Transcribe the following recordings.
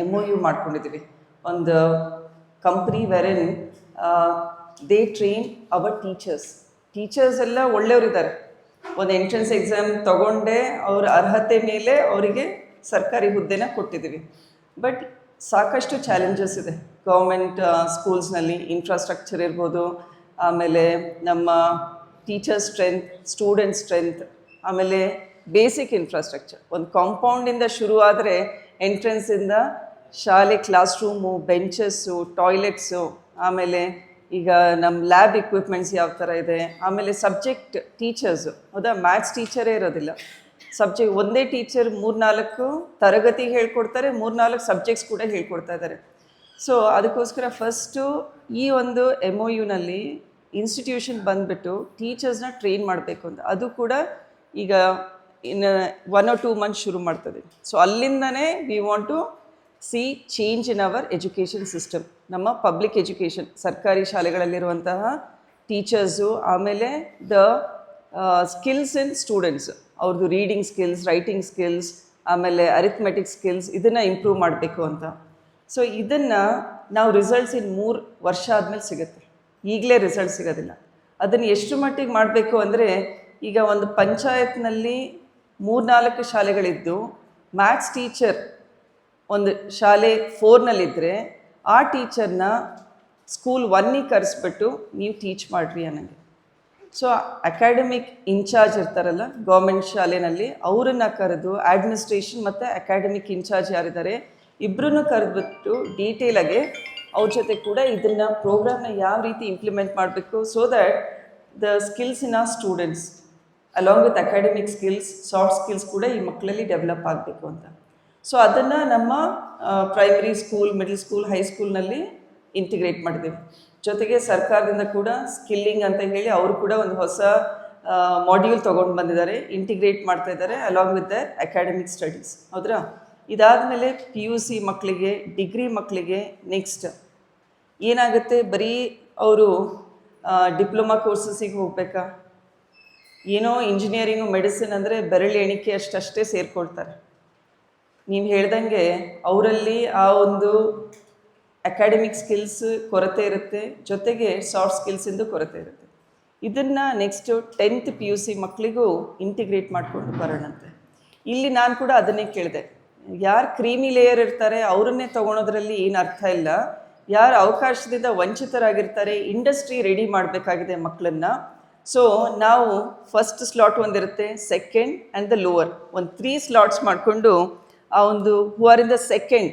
M O U ಮಾಡ್ಕೊಂಡಿದ್ದೀವಿ ಒಂದು company wherein they train our teachers teachers ಎಲ್ಲ ಒಳ್ಳೆಯವರಿದ್ದಾರೆ. ಒಂದು ಎಂಟ್ರೆನ್ಸ್ ಎಕ್ಸಾಮ್ ತಗೊಂಡೆ ಅವ್ರ ಅರ್ಹತೆ ಮೇಲೆ ಅವರಿಗೆ ಸರ್ಕಾರಿ ಹುದ್ದೆನ ಕೊಟ್ಟಿದ್ದೀವಿ ಬಟ್ ಸಾಕಷ್ಟು ಚಾಲೆಂಜಸ್ ಇದೆ. ಗೌರ್ಮೆಂಟ್ ಸ್ಕೂಲ್ಸ್ನಲ್ಲಿ ಇನ್ಫ್ರಾಸ್ಟ್ರಕ್ಚರ್ ಇರ್ಬೋದು, ಆಮೇಲೆ ನಮ್ಮ ಟೀಚರ್ ಸ್ಟ್ರೆಂತ್ ಸ್ಟೂಡೆಂಟ್ ಸ್ಟ್ರೆಂತ್ ಆಮೇಲೆ ಬೇಸಿಕ್ ಇನ್ಫ್ರಾಸ್ಟ್ರಕ್ಚರ್ ಒಂದು ಕಾಂಪೌಂಡಿಂದ ಶುರು ಆದರೆ ಎಂಟ್ರೆನ್ಸಿಂದ ಶಾಲೆ ಕ್ಲಾಸ್ ರೂಮು ಬೆಂಚಸ್ಸು, ಟಾಯ್ಲೆಟ್ಸು, ಆಮೇಲೆ ಈಗ ನಮ್ಮ ಲ್ಯಾಬ್ ಇಕ್ವಿಪ್ಮೆಂಟ್ಸ್ ಯಾವ ಥರ ಇದೆ, ಆಮೇಲೆ ಸಬ್ಜೆಕ್ಟ್ ಟೀಚರ್ಸು. ಹೌದಾ? ಮ್ಯಾಥ್ಸ್ ಟೀಚರೇ ಇರೋದಿಲ್ಲ. ಸಬ್ಜೆಕ್ಟ್ ಒಂದೇ ಟೀಚರ್ ಮೂರ್ನಾಲ್ಕು ತರಗತಿ ಹೇಳ್ಕೊಡ್ತಾರೆ, ಮೂರ್ನಾಲ್ಕು ಸಬ್ಜೆಕ್ಟ್ಸ್ ಕೂಡ ಹೇಳ್ಕೊಡ್ತಾ ಇದ್ದಾರೆ. ಸೊ ಅದಕ್ಕೋಸ್ಕರ ಫಸ್ಟು ಈ ಒಂದು ಎಂ ಒ ಯುನಲ್ಲಿ ಇನ್ಸ್ಟಿಟ್ಯೂಷನ್ ಬಂದುಬಿಟ್ಟು ಟೀಚರ್ಸ್ನ ಟ್ರೈನ್ ಮಾಡಬೇಕು ಅಂತ. ಅದು ಕೂಡ ಈಗ ಇನ್ನು ಒನ್ ಆರ್ ಟೂ ಮಂತ್ಸ್ ಶುರು ಮಾಡ್ತದೆ. ಸೊ ಅಲ್ಲಿಂದನೇ we want to see change in our education system ನಮ್ಮ ಪಬ್ಲಿಕ್ ಎಜುಕೇಷನ್ ಸರ್ಕಾರಿ ಶಾಲೆಗಳಲ್ಲಿರುವಂತಹ ಟೀಚರ್ಸು ಆಮೇಲೆ ದ ಸ್ಕಿಲ್ಸ್ ಇನ್ ಸ್ಟೂಡೆಂಟ್ಸ್ ಅವ್ರದ್ದು ರೀಡಿಂಗ್ ಸ್ಕಿಲ್ಸ್ ರೈಟಿಂಗ್ ಸ್ಕಿಲ್ಸ್ ಆಮೇಲೆ ಅರಿಥ್ಮೆಟಿಕ್ ಸ್ಕಿಲ್ಸ್ ಇದನ್ನು ಇಂಪ್ರೂವ್ ಮಾಡಬೇಕು ಅಂತ. ಸೊ ಇದನ್ನು ನಾವು ರಿಸಲ್ಟ್ಸ್ ಇನ್ ಮೂರು ವರ್ಷ ಆದಮೇಲೆ ಸಿಗುತ್ತೆ. ಈಗಲೇ ರಿಸಲ್ಟ್ ಸಿಗೋದಿಲ್ಲ. ಅದನ್ನು ಎಷ್ಟು ಮಟ್ಟಿಗೆ ಮಾಡಬೇಕು ಅಂದರೆ, ಈಗ ಒಂದು ಪಂಚಾಯತ್ನಲ್ಲಿ ಮೂರ್ನಾಲ್ಕು ಶಾಲೆಗಳಿದ್ದು ಮ್ಯಾಥ್ಸ್ ಟೀಚರ್ ಒಂದು ಶಾಲೆ ಫೋರ್ನಲ್ಲಿದ್ದರೆ ಆ ಟೀಚರ್ನ ಸ್ಕೂಲ್ ಒನ್ನಿಗೆ ಕರೆಸ್ಬಿಟ್ಟು ನೀವು ಟೀಚ್ ಮಾಡಿರಿ ಅನ್ನಂಗೆ. ಸೊ, ಅಕಾಡೆಮಿಕ್ ಇನ್ಚಾರ್ಜ್ ಇರ್ತಾರಲ್ಲ, ಗೌರ್ಮೆಂಟ್ ಶಾಲೆನಲ್ಲಿ ಅವರನ್ನು ಕರೆದು ಅಡ್ಮಿನಿಸ್ಟ್ರೇಷನ್ ಮತ್ತು ಅಕಾಡೆಮಿಕ್ ಇನ್ಚಾರ್ಜ್ ಯಾರಿದ್ದಾರೆ ಇಬ್ಬರನ್ನು ಕರೆದ್ಬಿಟ್ಟು ಡೀಟೇಲಾಗಿ ಅವ್ರ ಜೊತೆ ಕೂಡ ಇದನ್ನು ಪ್ರೋಗ್ರಾಮ್ನ ಯಾವ ರೀತಿ ಇಂಪ್ಲಿಮೆಂಟ್ ಮಾಡಬೇಕು so that the skills in ಆ students along with academic skills soft skills ಕೂಡ ಈ ಮಕ್ಕಳಲ್ಲಿ ಡೆವಲಪ್ ಆಗಬೇಕು ಅಂತ. ಸೊ ಅದನ್ನು ನಮ್ಮ ಪ್ರೈಮರಿ ಸ್ಕೂಲ್ ಮಿಡಲ್ ಸ್ಕೂಲ್ ಹೈಸ್ಕೂಲ್ನಲ್ಲಿ ಇಂಟಿಗ್ರೇಟ್ ಮಾಡಿದ್ದೀವಿ ಜೊತೆಗೆ ಸರ್ಕಾರದಿಂದ ಕೂಡ ಸ್ಕಿಲ್ಲಿಂಗ್ ಅಂತ ಹೇಳಿ ಅವರು ಕೂಡ ಒಂದು ಹೊಸ ಮಾಡ್ಯೂಲ್ ತೊಗೊಂಡು ಬಂದಿದ್ದಾರೆ. ಇಂಟಿಗ್ರೇಟ್ ಮಾಡ್ತಾ ಇದ್ದಾರೆ along with the academic studies ಹೌದ್ರಾ? ಇದಾದಮೇಲೆ ಪಿ ಯು ಸಿ ಮಕ್ಕಳಿಗೆ ಡಿಗ್ರಿ ಮಕ್ಕಳಿಗೆ ನೆಕ್ಸ್ಟ್ ಏನಾಗುತ್ತೆ? ಬರೀ ಅವರು ಡಿಪ್ಲೊಮಾ ಕೋರ್ಸಸ್ಸಿಗೆ ಹೋಗ್ಬೇಕಾ? ಏನೋ ಇಂಜಿನಿಯರಿಂಗು ಮೆಡಿಸಿನ್ ಅಂದರೆ ಬೆರಳು ಎಣಿಕೆ ಅಷ್ಟಷ್ಟೇ ಸೇರಿಕೊಳ್ತಾರೆ. ನೀವು ಹೇಳ್ದಂಗೆ ಅವರಲ್ಲಿ ಆ ಒಂದು ಅಕಾಡೆಮಿಕ್ ಸ್ಕಿಲ್ಸ್ ಕೊರತೆ ಇರುತ್ತೆ, ಜೊತೆಗೆ ಸಾಫ್ಟ್ ಸ್ಕಿಲ್ಸಿಂದು ಕೊರತೆ ಇರುತ್ತೆ. ಇದನ್ನು next tenth P U C ಮಕ್ಕಳಿಗೂ ಇಂಟಿಗ್ರೇಟ್ ಮಾಡಿಕೊಂಡು ಬರೋಣಂತೆ. ಇಲ್ಲಿ ನಾನು ಕೂಡ ಅದನ್ನೇ ಕೇಳಿದೆ. ಯಾರು ಕ್ರೀಮಿ ಲೇಯರ್ ಇರ್ತಾರೆ, ಅವರನ್ನೇ ತೊಗೊಳೋದ್ರಲ್ಲಿ ಏನು ಅರ್ಥ ಇಲ್ಲ. ಯಾರು ಅವಕಾಶದಿಂದ ವಂಚಿತರಾಗಿರ್ತಾರೆ ಇಂಡಸ್ಟ್ರಿ ರೆಡಿ ಮಾಡಬೇಕಾಗಿದೆ ಮಕ್ಕಳನ್ನು ಸೊ ನಾವು ಫಸ್ಟ್ ಸ್ಲಾಟ್ ಒಂದಿರುತ್ತೆ ಸೆಕೆಂಡ್ ಆ್ಯಂಡ್ ದ ಲೋವರ್ ಒಂದು ತ್ರೀ ಸ್ಲಾಟ್ಸ್ ಮಾಡಿಕೊಂಡು ಆ ಒಂದು who are in the second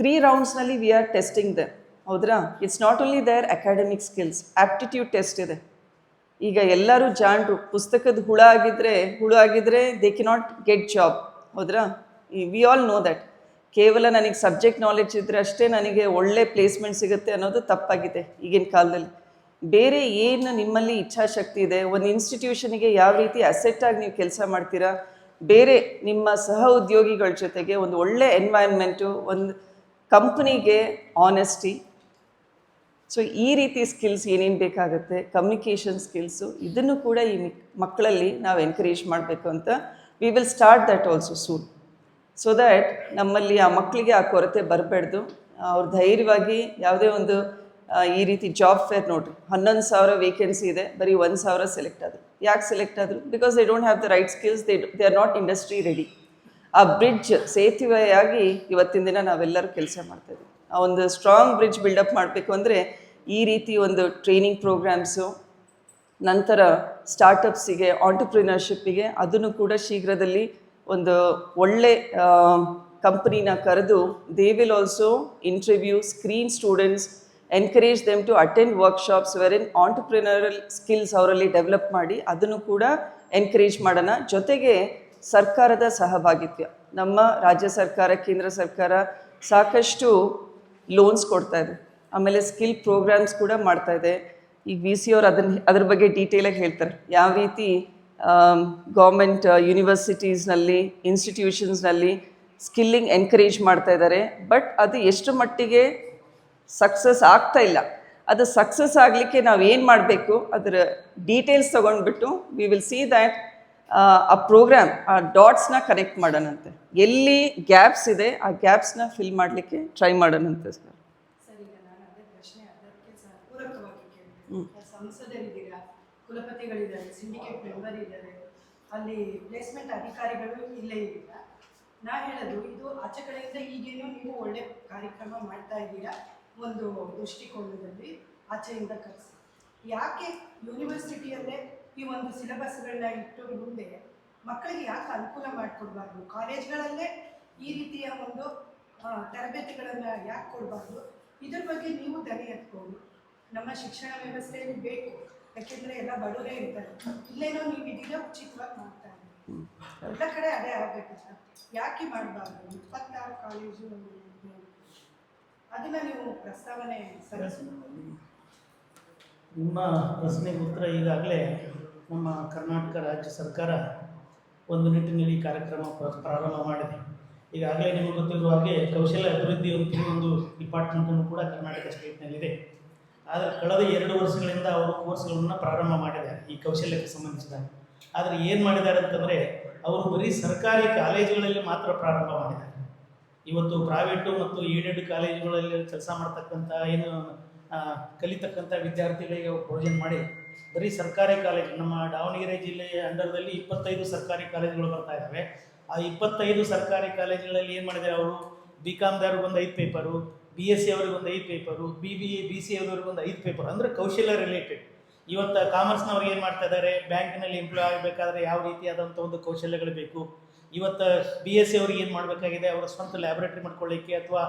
three ರೌಂಡ್ಸ್ನಲ್ಲಿ we are testing the ಹೌದ್ರಾ? It's not only their academic skills aptitude test ಇದೆ. ಈಗ ಎಲ್ಲರೂ ಜಾಣರು, ಪುಸ್ತಕದ ಹುಳ ಆಗಿದ್ದರೆ ಹುಳು ಆಗಿದ್ದರೆ they can not get job ಹೌದ್ರಾ ವಿ ಆಲ್ ನೋ ದಟ್ ಕೇವಲ ನನಗೆ ಸಬ್ಜೆಕ್ಟ್ ನಾಲೆಡ್ಜ್ ಇದ್ದರೆ ಅಷ್ಟೇ ನನಗೆ ಒಳ್ಳೆ ಪ್ಲೇಸ್ಮೆಂಟ್ ಸಿಗುತ್ತೆ ಅನ್ನೋದು ತಪ್ಪಾಗಿದೆ ಈಗಿನ ಕಾಲದಲ್ಲಿ. ಬೇರೆ ಏನು ನಿಮ್ಮಲ್ಲಿ ಇಚ್ಛಾಶಕ್ತಿ ಇದೆ? ಒಂದು ಇನ್ಸ್ಟಿಟ್ಯೂಷನಿಗೆ ಯಾವ ರೀತಿ ಅಸೆಟ್ಟಾಗಿ ನೀವು ಕೆಲಸ ಮಾಡ್ತೀರಾ? ಬೇರೆ ನಿಮ್ಮ ಸಹ ಉದ್ಯೋಗಿಗಳ ಜೊತೆಗೆ ಒಂದು ಒಳ್ಳೆ ಎನ್ವೈರ್ನ್ಮೆಂಟು ಒಂದು ಕಂಪ್ನಿಗೆ ಆನೆಸ್ಟಿ ಸೊ ಈ ರೀತಿ ಸ್ಕಿಲ್ಸ್ ಏನೇನು ಬೇಕಾಗುತ್ತೆ? ಕಮ್ಯುನಿಕೇಷನ್ ಸ್ಕಿಲ್ಸು ಇದನ್ನು ಕೂಡ ಈ ಮಕ್ಕಳಲ್ಲಿ ನಾವು ಎನ್ಕರೇಜ್ ಮಾಡಬೇಕು ಅಂತ we will start that also soon so that ನಮ್ಮಲ್ಲಿ ಆ ಮಕ್ಕಳಿಗೆ ಆ ಕೊರತೆ ಬರಬಾರ್ದು. ಅವ್ರು ಧೈರ್ಯವಾಗಿ ಯಾವುದೇ ಒಂದು ಈ ರೀತಿ ಜಾಬ್ ಫೇರ್ ನೋಡ್ರಿ. ಹನ್ನೊಂದು ಸಾವಿರ ವೇಕೆನ್ಸಿ ಇದೆ, ಬರೀ ಒಂದು ಸಾವಿರ ಸೆಲೆಕ್ಟ್ ಆದರು. ಯಾಕೆ ಸೆಲೆಕ್ಟ್ ಆದರು? Because they don't have the right skills they they are not industry ready ಆ ಬ್ರಿಡ್ಜ್ ಸೇತುವೆಯಾಗಿ ಇವತ್ತಿನ ದಿನ ನಾವೆಲ್ಲರೂ ಕೆಲಸ ಮಾಡ್ತಾ ಇದ್ದೀವಿ ಆ ಒಂದು ಸ್ಟ್ರಾಂಗ್ ಬ್ರಿಡ್ಜ್ ಬಿಲ್ಡಪ್ ಮಾಡಬೇಕು ಅಂದರೆ ಈ ರೀತಿ ಒಂದು ಟ್ರೈನಿಂಗ್ ಪ್ರೋಗ್ರಾಮ್ಸು ನಂತರ ಸ್ಟಾರ್ಟಪ್ಸಿಗೆ ಆಂಟರ್ಪ್ರಿನರ್ಶಿಪ್ಪಿಗೆ ಅದನ್ನು ಕೂಡ ಶೀಘ್ರದಲ್ಲಿ ಒಂದು ಒಳ್ಳೆ ಕಂಪ್ನಿನ ಕರೆದು they will also interview screen students encourage them to attend workshops wherein entrepreneurial skills ಅವರಲ್ಲಿ ಡೆವಲಪ್ ಮಾಡಿ ಅದನ್ನು ಕೂಡ ಎನ್ಕರೇಜ್ ಮಾಡೋಣ. ಜೊತೆಗೆ ಸರ್ಕಾರದ ಸಹಭಾಗಿತ್ವ. ನಮ್ಮ ರಾಜ್ಯ ಸರ್ಕಾರ, ಕೇಂದ್ರ ಸರ್ಕಾರ ಸಾಕಷ್ಟು ಲೋನ್ಸ್ ಕೊಡ್ತಾ ಇದೆ. ಆಮೇಲೆ ಸ್ಕಿಲ್ ಪ್ರೋಗ್ರಾಮ್ಸ್ ಕೂಡ ಮಾಡ್ತಾ ಇದೆ. ಈಗ ವಿ ಸಿ ಅವ್ರು ಅದನ್ನು, ಅದ್ರ ಬಗ್ಗೆ ಡೀಟೇಲಾಗಿ ಹೇಳ್ತಾರೆ. ಯಾವ ರೀತಿ ಗೌರ್ಮೆಂಟ್ ಯೂನಿವರ್ಸಿಟೀಸ್ನಲ್ಲಿ ಇನ್ಸ್ಟಿಟ್ಯೂಷನ್ಸ್ನಲ್ಲಿ ಸ್ಕಿಲ್ಲಿಂಗ್ ಎನ್ಕರೇಜ್ ಮಾಡ್ತಾ ಇದ್ದಾರೆ. ಬಟ್ ಅದು ಎಷ್ಟು ಮಟ್ಟಿಗೆ ಸಕ್ಸಸ್ ಆಗ್ತಾ ಇಲ್ಲ. ಅದು ಸಕ್ಸಸ್ ಆಗಲಿಕ್ಕೆ ನಾವು ಏನು ಮಾಡಬೇಕು? ಅದರ ಡೀಟೇಲ್ಸ್ ತೊಗೊಂಡ್ಬಿಟ್ಟು ವಿ ವಿಲ್ ಸಿ ದ್ಯಾಟ್ ಆ ಪ್ರೋಗ್ರಾಮ್ ಆ ಡಾಟ್ಸ್ನ ಕನೆಕ್ಟ್ ಮಾಡೋಣಂತೆ. ಎಲ್ಲಿ ಗ್ಯಾಪ್ಸ್ ಇದೆ ಆ ಗ್ಯಾಪ್ಸ್ನ ಫಿಲ್ ಮಾಡಲಿಕ್ಕೆ ಟ್ರೈ ಮಾಡೋಣಂತೆ ಸರ್ ಸಂಸದರಿದ್ದೀರಾ? ಕುಲಪತಿಗಳಿದ್ದಾರೆ ಸಿಂಡಿಕೇಟ್ ಮೆಂಬರ್ ಇದ್ದಾರೆ. ಅಲ್ಲಿ ಪ್ಲೇಸ್ಮೆಂಟ್ ಅಧಿಕಾರಿಗಳು ಇಲ್ಲೇ ಇಲ್ಲ ನಾ ಹೇಳೋದು ಇದು ಆಚೆ ಕಡೆಯಿಂದ ಈಗೇನು ನೀವು ಒಳ್ಳೆ ಕಾರ್ಯಕ್ರಮ ಮಾಡ್ತಾ ಇದ್ದೀರಾ? ಒಂದು ದೃಷ್ಟಿಕೋನದಲ್ಲಿ ಆಚೆಯಿಂದ ಕರೆಸಿ. ಯಾಕೆ ಯೂನಿವರ್ಸಿಟಿಯಲ್ಲೇ ಈ ಒಂದು ಸಿಲೆಬಸ್ಗಳನ್ನ ಇಟ್ಟು ಮುಂದೆ ಮಕ್ಕಳಿಗೆ ಯಾಕೆ ಅನುಕೂಲ ಮಾಡಿಕೊಡ್ಬಾರ್ದು? ಕಾಲೇಜ್ಗಳಲ್ಲೇ ಈ ರೀತಿಯ ಒಂದು ತರಬೇತಿಗಳನ್ನ ಯಾಕೆ ಕೊಡಬಾರ್ದು? ಇದ್ರ ಬಗ್ಗೆ ನೀವು ದನಿ ಎತ್ಕೊಂಡು ನಮ್ಮ ಶಿಕ್ಷಣ ವ್ಯವಸ್ಥೆಯಲ್ಲಿ ಬೇಕು. ಯಾಕೆಂದರೆ ಎಲ್ಲ ಬಡವರೇ ಇರ್ತಾರೆ. ಇಲ್ಲೇನೋ ನೀವು ಇದೀಗ ಉಚಿತವಾಗಿ ಮಾಡ್ತಾ ಇದ್ದೀವಿ ಎಲ್ಲ ಕಡೆ ಅದೇ ಆಗಬೇಕು ಸರ್ ಯಾಕೆ ಮಾಡಬಾರ್ದು? ಇಪ್ಪತ್ತಾರು ಕಾಲೇಜು. ಅದನ್ನ ನೀವು ಪ್ರಸ್ತಾವನೆ ನಿಮ್ಮ ಪ್ರಶ್ನೆಗೆ ಉತ್ತರ ಈಗಾಗಲೇ ನಮ್ಮ ಕರ್ನಾಟಕ ರಾಜ್ಯ ಸರ್ಕಾರ ಒಂದು ನಿಟ್ಟಿನಲ್ಲಿ ಕಾರ್ಯಕ್ರಮ ಪ್ರ- ಪ್ರಾರಂಭ ಮಾಡಿದೆ. ಈಗಾಗಲೇ ನಿಮಗೆ ಗೊತ್ತಿರುವ ಹಾಗೆ ಕೌಶಲ್ಯ ಅಭಿವೃದ್ಧಿ ಅಂತ ಒಂದು ಡಿಪಾರ್ಟ್ಮೆಂಟನ್ನು ಕೂಡ ಕರ್ನಾಟಕ ಸ್ಟೇಟ್ನಲ್ಲಿದೆ ಆದರೆ ಕಳೆದ ಎರಡು ವರ್ಷಗಳಿಂದ ಅವರು ಕೋರ್ಸ್ಗಳನ್ನು ಪ್ರಾರಂಭ ಮಾಡಿದ್ದಾರೆ ಈ ಕೌಶಲ್ಯಕ್ಕೆ ಸಂಬಂಧಿಸಿದ ಆದರೆ ಏನು ಮಾಡಿದ್ದಾರೆ ಅಂತಂದರೆ, ಅವರು ಬರೀ ಸರ್ಕಾರಿ ಕಾಲೇಜುಗಳಲ್ಲಿ ಮಾತ್ರ ಪ್ರಾರಂಭ ಮಾಡಿದ್ದಾರೆ. ಇವತ್ತು ಪ್ರೈವೇಟು ಮತ್ತು ಏಡೆಡ್ ಕಾಲೇಜುಗಳಲ್ಲಿ ಕೆಲಸ ಮಾಡ್ತಕ್ಕಂಥ ಏನು ಕಲಿತಕ್ಕಂಥ ವಿದ್ಯಾರ್ಥಿಗಳಿಗೆ ಪ್ರೊವಿಷನ್ ಮಾಡಿ, ಬರೀ ಸರ್ಕಾರಿ ಕಾಲೇಜು, ನಮ್ಮ ದಾವಣಗೆರೆ ಜಿಲ್ಲೆಯ ಅಂಡರ್ದಲ್ಲಿ ಇಪ್ಪತ್ತೈದು ಸರ್ಕಾರಿ ಕಾಲೇಜುಗಳು ಬರ್ತಾ ಇದ್ದಾವೆ. ಆ ಇಪ್ಪತ್ತೈದು ಸರ್ಕಾರಿ ಕಾಲೇಜುಗಳಲ್ಲಿ ಏನು ಮಾಡಿದ್ದಾರೆ ಅವರು? ಬಿ ಕಾಮ್ದವ್ರಿಗೆ ಒಂದು ಐದು ಪೇಪರು ಬಿ ಎಸ್ ಸಿ ಅವ್ರಿಗೆ ಒಂದು ಐದು paper B B A B C ಅವ್ರಿಗೆ ಒಂದು ಐದು ಪೇಪರ್ ಅಂದರೆ ಕೌಶಲ್ಯ ರಿಲೇಟೆಡ್ ಇವತ್ತು ಕಾಮರ್ಸ್ನವ್ರಿಗೆ ಏನು ಮಾಡ್ತಾ ಇದ್ದಾರೆ? ಬ್ಯಾಂಕಿನಲ್ಲಿ ಎಂಪ್ಲಾಯ್ ಆಗಬೇಕಾದ್ರೆ ಯಾವ ರೀತಿಯಾದಂಥ ಒಂದು ಕೌಶಲ್ಯಗಳು ಬೇಕು? ಇವತ್ತು ಬಿ ಎಸ್ ಸಿ ಅವ್ರಿಗೆ ಏನು ಮಾಡಬೇಕಾಗಿದೆ? ಅವರ ಸ್ವಂತ ಲ್ಯಾಬೊರೇಟ್ರಿ ಮಾಡ್ಕೊಳ್ಳಿಕ್ಕೆ ಅಥವಾ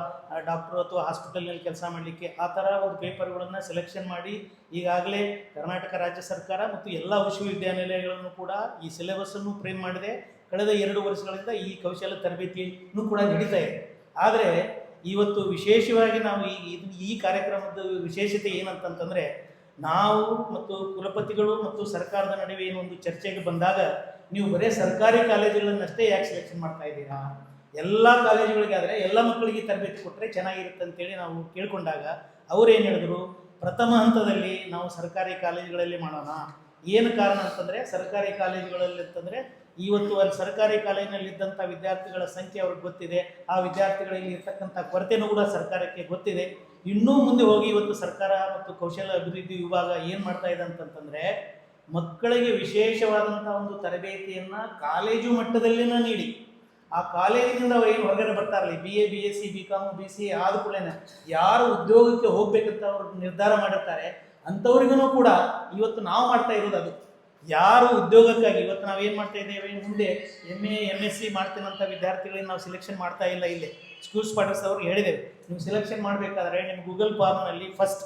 ಡಾಕ್ಟ್ರು ಅಥವಾ ಹಾಸ್ಪಿಟಲ್ನಲ್ಲಿ ಕೆಲಸ ಮಾಡಲಿಕ್ಕೆ ಆ ಥರ ಒಂದು ಪೇಪರ್ಗಳನ್ನು ಸೆಲೆಕ್ಷನ್ ಮಾಡಿ ಈಗಾಗಲೇ ಕರ್ನಾಟಕ ರಾಜ್ಯ ಸರ್ಕಾರ ಮತ್ತು ಎಲ್ಲ ವಿಶ್ವವಿದ್ಯಾನಿಲಯಗಳನ್ನು ಕೂಡ ಈ ಸಿಲೆಬಸ್ಸನ್ನು ಫ್ರೇಮ್ ಮಾಡಿದೆ. ಕಳೆದ ಎರಡು ವರ್ಷಗಳಿಂದ ಈ ಕೌಶಲ್ಯ ತರಬೇತಿಯನ್ನು ಕೂಡ ನಡೀತಾ ಇದೆ ಆದರೆ ಇವತ್ತು ವಿಶೇಷವಾಗಿ ನಾವು ಈ ಈ ಕಾರ್ಯಕ್ರಮದ ವಿಶೇಷತೆ ಏನಂತಂತಂದರೆ ನಾವು ಮತ್ತು ಕುಲಪತಿಗಳು ಮತ್ತು ಸರ್ಕಾರದ ನಡುವೆ ಒಂದು ಚರ್ಚೆಗೆ ಬಂದಾಗ ನೀವು ಬರೀ ಸರ್ಕಾರಿ ಕಾಲೇಜುಗಳನ್ನಷ್ಟೇ ಯಾಕೆ ಸೆಲೆಕ್ಷನ್ ಮಾಡ್ತಾ ಇದ್ದೀರಾ? ಎಲ್ಲ ಕಾಲೇಜುಗಳಿಗೆ ಆದರೆ ಎಲ್ಲ ಮಕ್ಕಳಿಗೆ ತರಬೇತಿ ಕೊಟ್ಟರೆ ಚೆನ್ನಾಗಿರುತ್ತೆ ಅಂತೇಳಿ ನಾವು ಕೇಳಿಕೊಂಡಾಗ ಅವ್ರು ಏನು ಹೇಳಿದ್ರು? ಪ್ರಥಮ ಹಂತದಲ್ಲಿ ನಾವು ಸರ್ಕಾರಿ ಕಾಲೇಜುಗಳಲ್ಲಿ ಮಾಡೋಣ. ಏನು ಕಾರಣ ಅಂತಂದರೆ ಸರ್ಕಾರಿ ಕಾಲೇಜುಗಳಲ್ಲಿ ಅಂತಂದರೆ ಇವತ್ತು ಅಲ್ಲಿ ಸರ್ಕಾರಿ ಕಾಲೇಜಿನಲ್ಲಿದ್ದಂಥ ವಿದ್ಯಾರ್ಥಿಗಳ ಸಂಖ್ಯೆ ಅವ್ರಿಗೆ ಗೊತ್ತಿದೆ. ಆ ವಿದ್ಯಾರ್ಥಿಗಳಿಗೆ ಇರ್ತಕ್ಕಂಥ ಕೊರತೆನೂ ಕೂಡ ಸರ್ಕಾರಕ್ಕೆ ಗೊತ್ತಿದೆ. ಇನ್ನೂ ಮುಂದೆ ಹೋಗಿ ಇವತ್ತು ಸರ್ಕಾರ ಮತ್ತು ಕೌಶಲ್ಯ ಅಭಿವೃದ್ಧಿ ವಿಭಾಗ ಏನು ಮಾಡ್ತಾ ಇದೆ ಅಂತಂತಂದರೆ ಮಕ್ಕಳಿಗೆ ವಿಶೇಷವಾದಂಥ ಒಂದು ತರಬೇತಿಯನ್ನು ಕಾಲೇಜು ಮಟ್ಟದಲ್ಲಿನ ನೀಡಿ. ಆ ಕಾಲೇಜಿನಿಂದ ಅವ್ರು ಏನು ಹೊರಗಡೆ ಬರ್ತಾರಲ್ಲ B A B S C B Com B C ಆದ ಕೂಡಲೇ ಯಾರು ಉದ್ಯೋಗಕ್ಕೆ ಹೋಗ್ಬೇಕಂತ ಅವರು ನಿರ್ಧಾರ ಮಾಡಿರ್ತಾರೆ. ಅಂಥವ್ರಿಗೂ ಕೂಡ ಇವತ್ತು ನಾವು ಮಾಡ್ತಾ ಇರೋದು ಅದು. ಯಾರು ಉದ್ಯೋಗಕ್ಕಾಗಿ ಇವತ್ತು ನಾವು ಏನು ಮಾಡ್ತಾ ಇದ್ದೇವೆ ಮುಂದೆ M A M S C ಮಾಡ್ತೀನಂಥ ವಿದ್ಯಾರ್ಥಿಗಳಿಗೆ ನಾವು ಸೆಲೆಕ್ಷನ್ ಮಾಡ್ತಾ ಇಲ್ಲ ಇಲ್ಲಿ. ಸ್ಕೂಲ್ ಸ್ಪಾಟರ್ಸ್ ಅವ್ರಿಗೆ ಹೇಳಿದೆ ನೀವು ಸೆಲೆಕ್ಷನ್ ಮಾಡಬೇಕಾದ್ರೆ ನಿಮ್ಮ Google ಫಾರ್ಮ್ನಲ್ಲಿ first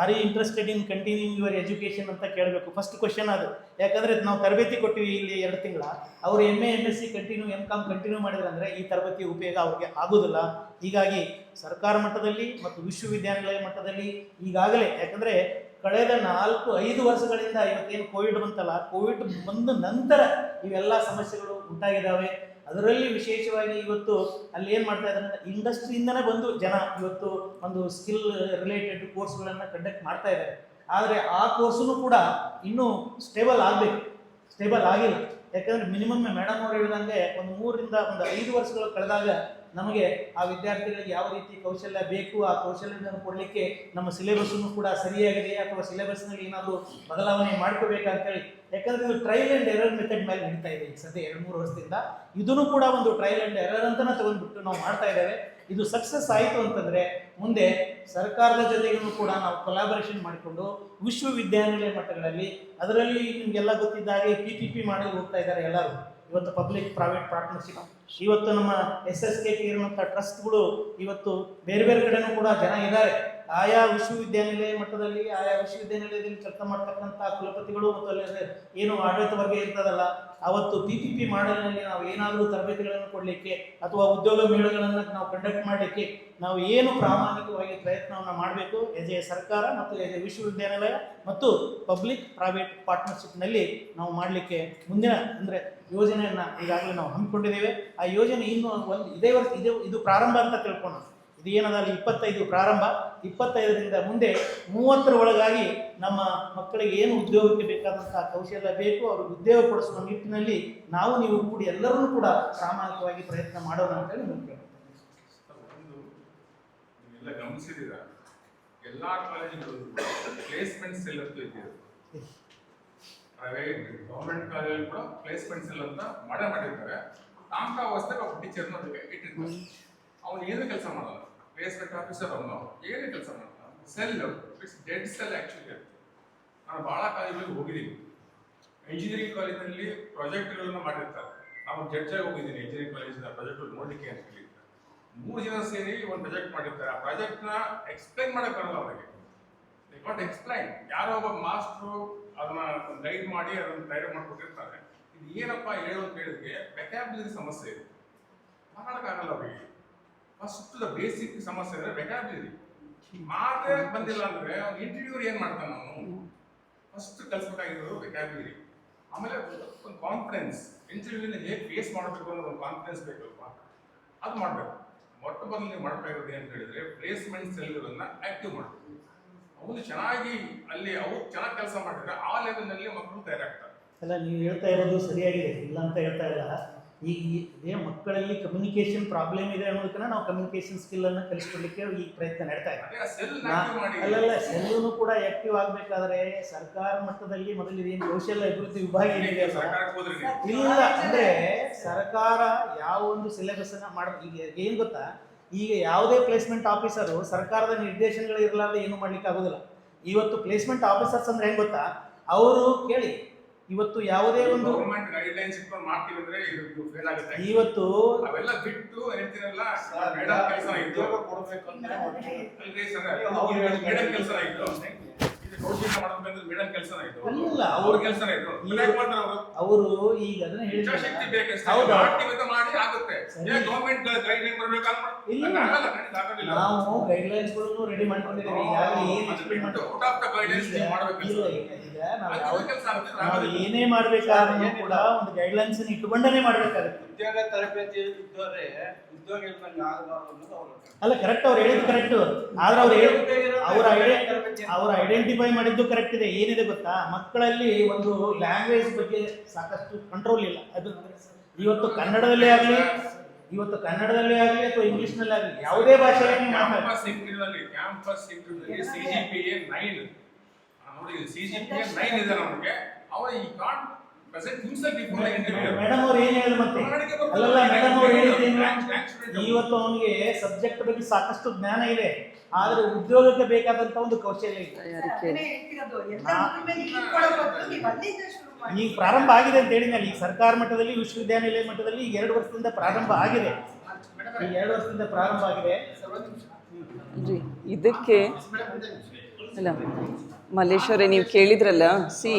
are you interested in continuing your education ಅಂತ ಕೇಳಬೇಕು. ಫಸ್ಟ್ ಕ್ವಶನ್ ಅದು. ಯಾಕಂದರೆ ನಾವು ತರಬೇತಿ ಕೊಟ್ಟಿವಿ ಇಲ್ಲಿ ಎರಡು ತಿಂಗಳ. ಅವರು M A M S C continue M Com continue ಮಾಡಿದ್ರೆ ಅಂದರೆ ಈ ತರಬೇತಿ ಉಪಯೋಗ ಅವ್ರಿಗೆ ಆಗೋದಿಲ್ಲ. ಹೀಗಾಗಿ ಸರ್ಕಾರ ಮಟ್ಟದಲ್ಲಿ ಮತ್ತು ವಿಶ್ವವಿದ್ಯಾನಿಲಯ ಮಟ್ಟದಲ್ಲಿ ಈಗಾಗಲೇ, ಯಾಕಂದರೆ ಕಳೆದ ನಾಲ್ಕು, ಐದು ವರ್ಷಗಳಿಂದ ಇವತ್ತೇನು ಕೋವಿಡ್ ಬಂತಲ್ಲ ಕೋವಿಡ್ ಬಂದ ನಂತರ ಇವೆಲ್ಲ ಸಮಸ್ಯೆಗಳು ಉಂಟಾಗಿದ್ದಾವೆ ಅದರಲ್ಲಿ ವಿಶೇಷವಾಗಿ ಇವತ್ತು ಅಲ್ಲಿ ಏನು ಮಾಡ್ತಾ ಇದ್ದಾರೆ ಅಂದ್ರೆ ಇಂಡಸ್ಟ್ರಿಯಿಂದನೇ ಬಂದು ಜನ ಇವತ್ತು ಒಂದು ಸ್ಕಿಲ್ ರಿಲೇಟೆಡ್ ಕೋರ್ಸ್ಗಳನ್ನು ಕಂಡಕ್ಟ್ ಮಾಡ್ತಾ ಇದ್ದಾರೆ. ಆದರೆ ಆ ಕೋರ್ಸನ್ನು ಕೂಡ ಇನ್ನೂ ಸ್ಟೇಬಲ್ ಆಗಬೇಕು. ಸ್ಟೇಬಲ್ ಆಗಿಲ್ಲ. ಯಾಕಂದರೆ ಮಿನಿಮಮ್ ಮೇಡಮ್ ಅವ್ರು ಹೇಳಿದಂಗೆ ಒಂದು ಮೂರರಿಂದ ಒಂದು ಐದು ವರ್ಷಗಳು ಕಳೆದಾಗ ನಮಗೆ ಆ ವಿದ್ಯಾರ್ಥಿಗಳಿಗೆ ಯಾವ ರೀತಿ ಕೌಶಲ್ಯ ಬೇಕು, ಆ ಕೌಶಲ್ಯವನ್ನು ಕೊಡಲಿಕ್ಕೆ ನಮ್ಮ ಸಿಲೆಬಸ್ಸನ್ನು ಕೂಡ ಸರಿಯಾಗಿದೆ ಅಥವಾ ಸಿಲೆಬಸ್ನಲ್ಲಿ ಏನಾದರೂ ಬದಲಾವಣೆ ಮಾಡ್ಕೋಬೇಕಂತೇಳಿ ಯಾಕಂದ್ರೆ ಇದು ಟ್ರೈಲ್ ಆ್ಯಂಡ್ ಎರರ್ ಮೆಥಡ್ ಮೇಲೆ ನಡೀತಾ ಇದೆ ಈಗ ಸದ್ಯ ಎರಡು ಮೂರು ವರ್ಷದಿಂದ. ಇದನ್ನು ಕೂಡ ಒಂದು ಟ್ರೈಲ್ ಆ್ಯಂಡ್ ಎರರ್ ಅಂತಲೇ ತಗೊಂಡ್ಬಿಟ್ಟು ನಾವು ಮಾಡ್ತಾ ಇದ್ದೇವೆ. ಇದು ಸಕ್ಸಸ್ ಆಯಿತು ಅಂತಂದರೆ ಮುಂದೆ ಸರ್ಕಾರದ ಜೊತೆಗೂ ಕೂಡ ನಾವು ಕೊಲಾಬರೇಷನ್ ಮಾಡಿಕೊಂಡು ವಿಶ್ವವಿದ್ಯಾನಿಲಯ ಮಟ್ಟಗಳಲ್ಲಿ ಅದರಲ್ಲಿ ನಿಮಗೆಲ್ಲ ಗೊತ್ತಿದ್ದ ಹಾಗೆ ಪಿ ಪಿ ಪಿ ಮಾಡಿ ಹೋಗ್ತಾ ಇದ್ದಾರೆ ಎಲ್ಲರೂ. ಇವತ್ತು ಪಬ್ಲಿಕ್ ಪ್ರೈವೇಟ್ ಪಾರ್ಟ್ನರ್ಶಿಪ್ ಇವತ್ತು ನಮ್ಮ ಎಸ್ ಎಸ್ ಕೆ ಇರುವಂಥ ಟ್ರಸ್ಟ್ಗಳು ಇವತ್ತು ಬೇರೆ ಬೇರೆ ಕಡೆನೂ ಕೂಡ ಜನ ಇದ್ದಾರೆ. ಆಯಾ ವಿಶ್ವವಿದ್ಯಾನಿಲಯ ಮಟ್ಟದಲ್ಲಿ, ಆಯಾ ವಿಶ್ವವಿದ್ಯಾನಿಲಯದಲ್ಲಿ ಕೆಲಸ ಮಾಡ್ತಕ್ಕಂಥ ಕುಲಪತಿಗಳು ಮತ್ತು ಅಲ್ಲಿ ಏನು ಆಡಳಿತ ವರ್ಗ ಇರ್ತದಲ್ಲ, ಅವತ್ತು ಪಿ ಪಿ ಪಿ ಮಾಡೆಲ್ನಲ್ಲಿ ನಾವು ಏನಾದರೂ ತರಬೇತಿಗಳನ್ನು ಕೊಡಲಿಕ್ಕೆ ಅಥವಾ ಉದ್ಯೋಗ ಮೇಳಗಳನ್ನು ನಾವು ಕಂಡಕ್ಟ್ ಮಾಡಲಿಕ್ಕೆ ನಾವು ಏನು ಪ್ರಾಮಾಣಿಕವಾಗಿ ಪ್ರಯತ್ನವನ್ನು ಮಾಡಬೇಕು ಎಸ್ ಎ ಸರ್ಕಾರ ಮತ್ತು ಎಸ್ ಎ ವಿಶ್ವವಿದ್ಯಾನಿಲಯ ಮತ್ತು ಪಬ್ಲಿಕ್ ಪ್ರೈವೇಟ್ ಪಾರ್ಟ್ನರ್ಶಿಪ್ನಲ್ಲಿ ನಾವು ಮಾಡಲಿಕ್ಕೆ ಮುಂದಿನ, ಅಂದರೆ ಯೋಜನೆಯನ್ನು ಈಗಾಗಲೇ ನಾವು ಹಮ್ಮಿಕೊಂಡಿದ್ದೇವೆ. ಆ ಯೋಜನೆ ಇನ್ನು ಒಂದು ಇದೇ ವರ್ಷ ಇದು ಇದು ಪ್ರಾರಂಭ ಅಂತ ತಿಳ್ಕೊಂಡು ಇದು ಏನದಲ್ಲ ಇಪ್ಪತ್ತೈದು ಪ್ರಾರಂಭ. ಇಪ್ಪತ್ತೈದರಿಂದ ಮುಂದೆ ಮೂವತ್ತರ ಒಳಗಾಗಿ ನಮ್ಮ ಮಕ್ಕಳಿಗೆ ಏನು ಉದ್ಯೋಗಕ್ಕೆ ಬೇಕಾದಂತಹ ಕೌಶಲ್ಯ ಬೇಕು ಅವ್ರಿಗೆ ಉದ್ಯೋಗ ಕೊಡಿಸುವ ನಿಟ್ಟಿನಲ್ಲಿ ನಾವು ನೀವು ಕೂಡಿ ಎಲ್ಲರೂ ಕೂಡ ಪ್ರಾಮಾಣಿಕವಾಗಿ ಪ್ರಯತ್ನ ಮಾಡೋಣ ಅಂತ ಹೇಳಿ ನೀವೆಲ್ಲ ಗಮನಿಸಿದೀರ ಎಲ್ಲಾ ಕಾಲೇಜುಗಳು ಪ್ಲೇಸ್ಮೆಂಟ್ ಸೆಲ್ ಅಂತ ಪ್ರೈವೇಟ್ ಗೌರ್ಮೆಂಟ್ ಕಾಲೇಜಲ್ಲಿ ಕೂಡ ಪ್ಲೇಸ್ಮೆಂಟ್ ಸೆಲ್ ಅಂತ ಮಾಡೇ ಮಾಡಿರ್ತಾರೆ. ನಾಮಕಾವಸ್ಥೆಗೆ ಒಬ್ಬ ಟೀಚರ್ನ ಇಟ್ಟಿರ್ತಾರೆ. ಅವನು ಏನು ಕೆಲಸ ಮಾಡಲ್ಲ. ಪ್ಲೇಸ್ಮೆಂಟ್ ಆಫೀಸರ್ ಅವನು. ಏನು ಕೆಲಸ ಮಾಡಲ್ಲ. Cell it's dead cell actually ನಾನು ಭಾಳ ಕಾಲೇಜುಗಳಿಗೆ ಹೋಗಿದ್ದೀನಿ. ಇಂಜಿನಿಯರಿಂಗ್ ಕಾಲೇಜಿನಲ್ಲಿ ಪ್ರಾಜೆಕ್ಟ್ಗಳನ್ನು ಮಾಡಿರ್ತಾರೆ. ನಾವು ಜಡ್ಜ್ ಆಗಿ ಹೋಗಿದ್ದೀನಿ ಇಂಜಿನಿಯರಿಂಗ್ ಕಾಲೇಜಿನ ಪ್ರಾಜೆಕ್ಟ್ ನೋಡಲಿಕ್ಕೆ ಅಂತ ಹೇಳಿ. ಮೂರು ಜನ ಸೇರಿ ಒಂದು ಪ್ರಾಜೆಕ್ಟ್ ಮಾಡಿರ್ತಾರೆ. ಆ ಪ್ರಾಜೆಕ್ಟ್ನ ಎಕ್ಸ್ಪ್ಲೈನ್ ಮಾಡೋಕ್ಕಾಗಲ್ಲ ಅವರಿಗೆ. ಕಾಟ್ ಎಕ್ಸ್ಪ್ಲೈನ್ ಯಾರೋ ಒಬ್ಬ ಮಾಸ್ಟ್ರು ಅದನ್ನ ಗೈಡ್ ಮಾಡಿ ಅದನ್ನ ತಯಾರು ಮಾಡ್ಕೊಟ್ಟಿರ್ತಾರೆ. ಇದು ಏನಪ್ಪ ಹೇಳು ಅಂತ ಹೇಳಿದ್ರೆ ಸಮಸ್ಯೆ ಇದೆ. ಮಾತಾಡೋಕ್ಕಾಗಲ್ಲ ಅವರಿಗೆ. ಫಸ್ಟ್ ದ ಬೇಸಿಕ್ ಸಮಸ್ಯೆ ಅಂದ್ರೆ ವೆಕ್ಯಾಬ್ಲರಿ ಮಾತೇ ಬಂದಿಲ್ಲ ಅಂದ್ರೆ ಇಂಟರ್ವ್ಯೂರ್ ಏನ್ ಮಾಡ್ತಾನೆ ಅವನು? ಫಸ್ಟ್ ಕಲಿಸ್ಬೇಕಾಗಿರೋದು ವೆಕ್ಯಾಬ್ಲರಿ ಆಮೇಲೆ ಒಂದು ಕಾನ್ಫಿಡೆನ್ಸ್ ಇಂಟರ್ವ್ಯೂನ ಹೇಗೆ ಫೇಸ್ ಮಾಡಬೇಕು ಅನ್ನೋದು ಒಂದು ಕಾನ್ಫಿಡೆನ್ಸ್ ಬೇಕಲ್ವಾ? ಅದು ಮಾಡಬೇಕು. ಮೊಟ್ಟ ಮೊದಲು ನೀವು ಮಾಡಬೇಕಾಗಿರೋದು ಅಂತ ಹೇಳಿದ್ರೆ ಪ್ಲೇಸ್ಮೆಂಟ್ ಸೆಲ್ಗಳನ್ನ ಆಕ್ಟಿವ್ ಮಾಡಬೇಕು. ಅವನು ಚೆನ್ನಾಗಿ ಅಲ್ಲಿ ಅವ್ರು ಚೆನ್ನಾಗಿ ಕೆಲಸ ಮಾಡಿದ್ರೆ ಆ ಲೆವೆಲ್ನಲ್ಲಿ ಮಕ್ಕಳು ತಯಾರಾಗ್ತಾರೆ. ಅಲ್ಲ ನೀವು ಹೇಳ್ತಾ ಇರೋದು ಸರಿಯಾಗಿದೆ. ಇಲ್ಲ ಅಂತ ಹೇಳ್ತಾ ಇಲ್ಲ. ಈಗ ಇದೇ ಮಕ್ಕಳಲ್ಲಿ ಕಮ್ಯುನಿಕೇಶನ್ ಪ್ರಾಬ್ಲಮ್ ಇದೆ ಅನ್ನೋದಕ್ಕನ್ನ ನಾವು ಕಮ್ಯುನಿಕೇಶನ್ ಸ್ಕಿಲ್ ಅನ್ನು ಕಲಿಸ್ಕೊಡ್ಲಿಕ್ಕೆ ಈ ಪ್ರಯತ್ನ ನಡ್ತಾ ಇದೆ. ಸೆಲ್ ಅಲ್ಲಲ್ಲ ಸೆಲ್ಲೂ ಕೂಡ ಆಕ್ಟಿವ್ ಆಗ್ಬೇಕಾದ್ರೆ ಸರ್ಕಾರ ಮಟ್ಟದಲ್ಲಿ ಮೊದಲು ಇದೇನು ಕೌಶಲ್ಯ ಅಭಿವೃದ್ಧಿ ವಿಭಾಗ ಏನಿದೆ ಇಲ್ಲ ಅಂದ್ರೆ ಸರ್ಕಾರ ಯಾವ ಒಂದು ಸಿಲೆಬಸ್ ಅನ್ನ ಮಾಡ ಈಗ ಏನ್ ಗೊತ್ತಾ? ಈಗ ಯಾವುದೇ ಪ್ಲೇಸ್ಮೆಂಟ್ ಆಫೀಸರು ಸರ್ಕಾರದ ನಿರ್ದೇಶನಗಳು ಇರಲಾರ್ದೆ ಏನು ಮಾಡ್ಲಿಕ್ಕೆ ಆಗೋದಿಲ್ಲ. ಇವತ್ತು ಪ್ಲೇಸ್ಮೆಂಟ್ ಆಫೀಸರ್ಸ್ ಅಂದ್ರೆ ಹೆಂಗ್ ಗೊತ್ತಾ? ಅವರು ಕೇಳಿ ಇವತ್ತು ಯಾವುದೇ ಒಂದು ಗೌರ್ಮೆಂಟ್ ಇಟ್ಕೊಂಡು ಮಾಡ್ತೀವಿ ಅಂದ್ರೆ ಇದು ಫೇಲ್ ಆಗುತ್ತೆ. ಇವತ್ತು ಅವೆಲ್ಲ ಬಿಟ್ಟು ಹೇಳ್ತೀರಲ್ಲ ಮೇಡಮ್ ಕೆಲಸ ಇದ್ದು ಕೊಡಬೇಕು ಅಂದ್ರೆ ಅಲ್ರಿ ಸರ್ ಮೇಡಮ್ ಕೆಲಸ ಇದ್ದು ಅಲ್ಲ, ಅವ್ರ ಕೆಲಸ ಅವರು. ಈಗ ಅದನ್ನ. ಏ ಗೌರ್ಮೆಂಟ್ ಗೈಡ್ ಲೈನ್ ಬರ್ಬೇಕಂತ ಇಲ್ಲ. ಆಗಲ್ಲ ನನಗೆ ಆಗೋದಿಲ್ಲ ನಾವು ಗೈಡ್ಲೈನ್ಸ್ಗಳನ್ನು ರೆಡಿ ಮಾಡ್ಕೊಂಡಿದ್ದೀವಿ. ಈಗಾಗಲೇ ಈಗ ನಾವು ಯಾವ ಏನೇ ಮಾಡ್ಬೇಕಾದ್ರೂ ಕೂಡ ಒಂದು ಗೈಡ್ಲೈನ್ಸ್ ಇಟ್ಕೊಂಡೇ ಮಾಡ್ಬೇಕಾಗುತ್ತೆ. ಉದ್ಯೋಗ ತರಬೇತಿ ಇದ್ದವರೇ ಉದ್ಯೋಗ ಅಲ್ಲ ಕರೆಕ್ಟ್ ಅವ್ರು ಹೇಳಿದ್ದು ಕರೆಕ್ಟ್ ಆದ್ರೆ ಅವ್ರು ಅವ್ರ ಅವ್ರ ಐಡೆಂಟಿಫೈ ಮಾಡಿದ್ದು ಕರೆಕ್ಟ್ ಇದೆ. ಏನಿದೆ ಗೊತ್ತಾ? ಮಕ್ಕಳಲ್ಲಿ ಒಂದು ಲ್ಯಾಂಗ್ವೇಜ್ ಬಗ್ಗೆ ಸಾಕಷ್ಟು ಕಂಟ್ರೋಲ್ ಇಲ್ಲ. ಅದು ಇವತ್ತು ಕನ್ನಡದಲ್ಲೇ ಆಗಲಿ ಇವತ್ತು ಕನ್ನಡದಲ್ಲೇ ಆಗಲಿ ಅಥವಾ ಇಂಗ್ಲಿಷ್ನಲ್ಲೇ ಆಗಲಿ ಯಾವುದೇ ಭಾಷೆಯಲ್ಲಿ campus campus ಇಂಟರ್ವ್ಯೂನಲ್ಲಿ C G P A nine ನೋಡಿ ಸಿ ಜಿ ಪಿ ಇದೆ ನಮಗೆ ಅವ ಈ can't present himself before interview madam ಅವ್ರು. ಏನು ಹೇಳಿದ್ರು ಮತ್ತೆ? ಅಲ್ಲಲ್ಲ ಮೇಡಮ್ ಅವ್ರು ಹೇಳಿದ್ದೇನು? ಇವತ್ತು ಅವನಿಗೆ ಸಬ್ಜೆಕ್ಟ್ ಬಗ್ಗೆ ಸಾಕಷ್ಟು ಜ್ಞಾನ ಇದೆ. ಆದ್ರೆ ಉದ್ಯೋಗಕ್ಕೆ ಬೇಕಾದಂತ ಒಂದು ಕೌಶಲ್ಯ ಇದೆ. ಮಾಡಿ. ಈಗ ಪ್ರಾರಂಭ ಆಗಿದೆ ಅಂತ ಹೇಳಿದ್ನಲ್ಲ ಈಗ ಸರ್ಕಾರ ಮಟ್ಟದಲ್ಲಿ ವಿಶ್ವವಿದ್ಯಾನಿಲಯ ಮಟ್ಟದಲ್ಲಿ ಈಗ ಎರಡು ವರ್ಷದಿಂದ ಪ್ರಾರಂಭ ಆಗಿದೆ. ಈಗ ಎರಡು ವರ್ಷದಿಂದ ಪ್ರಾರಂಭ ಆಗಿದೆ. ಇದಕ್ಕೆ ಅಲ್ಲ ಮಲ್ಲೇಶ್ವರೇ, ನೀವು ಕೇಳಿದ್ರಲ್ಲ ಸಿ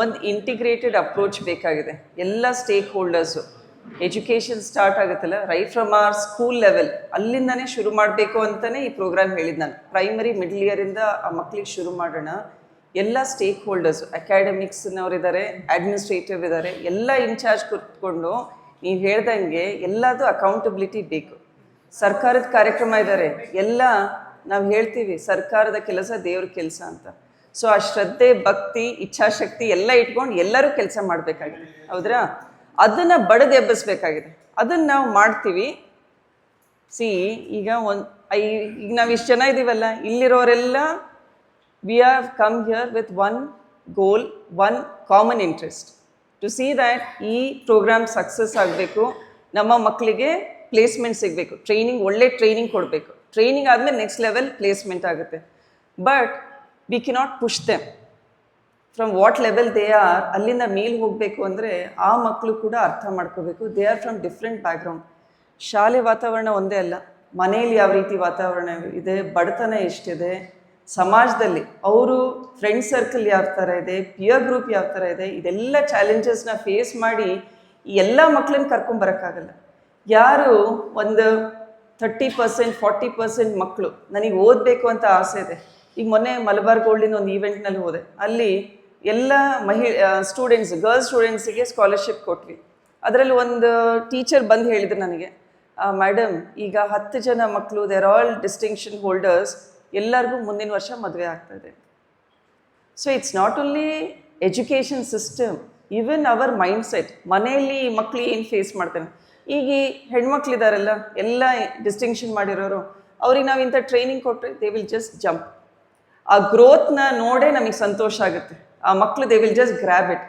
ಒಂದು ಇಂಟಿಗ್ರೇಟೆಡ್ ಅಪ್ರೋಚ್ ಬೇಕಾಗಿದೆ. ಎಲ್ಲ ಸ್ಟೇಕ್ ಹೋಲ್ಡರ್ಸು ಎಜುಕೇಷನ್ ಸ್ಟಾರ್ಟ್ ಆಗುತ್ತಲ್ಲ right from our school level ಅಲ್ಲಿಂದನೇ ಶುರು ಮಾಡಬೇಕು ಅಂತಲೇ ಈ ಪ್ರೋಗ್ರಾಮ್ ಹೇಳಿದ್ದು ನಾನು. ಪ್ರೈಮರಿ ಮಿಡ್ಲ್ ಇಯರಿಂದ ಆ ಮಕ್ಕಳಿಗೆ ಶುರು ಮಾಡೋಣ. ಎಲ್ಲ ಸ್ಟೇಕ್ ಹೋಲ್ಡರ್ಸ್ ಅಕಾಡೆಮಿಕ್ಸ್ನವ್ರಿದ್ದಾರೆ ಅಡ್ಮಿನಿಸ್ಟ್ರೇಟಿವ್ ಇದ್ದಾರೆ ಎಲ್ಲ ಇನ್ಚಾರ್ಜ್ ಕೂತ್ಕೊಂಡು ನೀವು ಹೇಳ್ದಂಗೆ ಎಲ್ಲದೂ ಅಕೌಂಟಬಿಲಿಟಿ ಬೇಕು. ಸರ್ಕಾರದ ಕಾರ್ಯಕ್ರಮ ಇದ್ದಾರೆ ಎಲ್ಲ ನಾವು ಹೇಳ್ತೀವಿ, ಸರ್ಕಾರದ ಕೆಲಸ ದೇವ್ರ ಕೆಲಸ ಅಂತ. ಸೊ ಆ ಶ್ರದ್ಧೆ, ಭಕ್ತಿ, ಇಚ್ಛಾಶಕ್ತಿ ಎಲ್ಲ ಇಟ್ಕೊಂಡು ಎಲ್ಲರೂ ಕೆಲಸ ಮಾಡಬೇಕಾಗಿದೆ. ಹೌದ್ರಾ? ಅದನ್ನು ಬಡದು ಎಬ್ಬಿಸ್ಬೇಕಾಗಿದೆ ಅದನ್ನು ನಾವು ಮಾಡ್ತೀವಿ. ಸಿ, ಈಗ ಒಂದು ಈಗ ನಾವು ಇಷ್ಟು ಜನ ಇದ್ದೀವಲ್ಲ ಇಲ್ಲಿರೋರೆಲ್ಲ we are come here with one goal one common interest to see that ಈ ಪ್ರೋಗ್ರಾಮ್ ಸಕ್ಸಸ್ ಆಗಬೇಕು, ನಮ್ಮ ಮಕ್ಕಳಿಗೆ ಪ್ಲೇಸ್ಮೆಂಟ್ ಸಿಗಬೇಕು. ಟ್ರೈನಿಂಗ್ ಒಳ್ಳೆ ಟ್ರೈನಿಂಗ್ ಕೊಡಬೇಕು. ಟ್ರೈನಿಂಗ್ ಆದಮೇಲೆ ನೆಕ್ಸ್ಟ್ ಲೆವೆಲ್ ಪ್ಲೇಸ್ಮೆಂಟ್ ಆಗುತ್ತೆ. But we cannot push them from what level they are ಅಲ್ಲಿಂದ ಮೇಲೆ ಹೋಗಬೇಕು ಅಂದರೆ ಆ ಮಕ್ಕಳು ಕೂಡ ಅರ್ಥ ಮಾಡ್ಕೋಬೇಕು. They are from different background ಶಾಲೆ ವಾತಾವರಣ ಒಂದೇ ಅಲ್ಲ. ಮನೆಯಲ್ಲಿ ಯಾವ ರೀತಿ ವಾತಾವರಣ ಇದೆ, ಬಡತನ ಎಷ್ಟಿದೆ, ಸಮಾಜದಲ್ಲಿ ಅವರು ಫ್ರೆಂಡ್ ಸರ್ಕಲ್ ಯಾವ ಥರ ಇದೆ ಪಿಯರ್ ಗ್ರೂಪ್ ಯಾವ ಥರ ಇದೆ, ಇದೆಲ್ಲ ಚಾಲೆಂಜಸ್ನ ಫೇಸ್ ಮಾಡಿ ಈ ಎಲ್ಲ ಮಕ್ಕಳನ್ನ ಕರ್ಕೊಂಬರೋಕ್ಕಾಗಲ್ಲ ಯಾರು ಒಂದು ಥರ್ಟಿ ಪರ್ಸೆಂಟ್ ಫಾರ್ಟಿ ಪರ್ಸೆಂಟ್ ಮಕ್ಕಳು ನನಗೆ ಓದಬೇಕು ಅಂತ ಆಸೆ ಇದೆ. ಈಗ ಮೊನ್ನೆ ಮಲಬಾರ್ ಗೋಲ್ಡಿನ ಒಂದು ಈವೆಂಟ್ನಲ್ಲಿ ಹೋದೆ. ಅಲ್ಲಿ ಎಲ್ಲ ಮಹಿ ಸ್ಟೂಡೆಂಟ್ಸ್ ಗರ್ಲ್ಸ್ ಸ್ಟೂಡೆಂಟ್ಸಿಗೆ ಸ್ಕಾಲರ್ಶಿಪ್ ಕೊಟ್ವಿ. ಅದರಲ್ಲಿ ಒಂದು ಟೀಚರ್ ಬಂದು ಹೇಳಿದ್ರು ನನಗೆ ಮೇಡಮ್ ಈಗ ಹತ್ತು ಜನ ಮಕ್ಕಳು ದೇರ್ ಆಲ್ ಡಿಸ್ಟಿಂಕ್ಷನ್ ಹೋಲ್ಡರ್ಸ್ ಎಲ್ಲರಿಗೂ ಮುಂದಿನ ವರ್ಷ ಮದುವೆ ಆಗ್ತದೆ so it's not only education system even our mindset ಮನೆಯಲ್ಲಿ ಮಕ್ಕಳು ಏನು ಫೇಸ್ ಮಾಡ್ತಾನೆ ಈಗ ಈ ಹೆಣ್ಮಕ್ಳಿದಾರಲ್ಲ, ಎಲ್ಲ ಡಿಸ್ಟಿಂಕ್ಷನ್ ಮಾಡಿರೋರು, ಅವ್ರಿಗೆ ನಾವು ಇಂಥ ಟ್ರೈನಿಂಗ್ ಕೊಟ್ಟರೆ ದೇ ವಿಲ್ ಜಸ್ಟ್ ಜಂಪ್ ಆ ಗ್ರೋತ್ನ ನೋಡೇ ನಮಗೆ ಸಂತೋಷ ಆಗುತ್ತೆ. ಆ ಮಕ್ಕಳು they will just grab it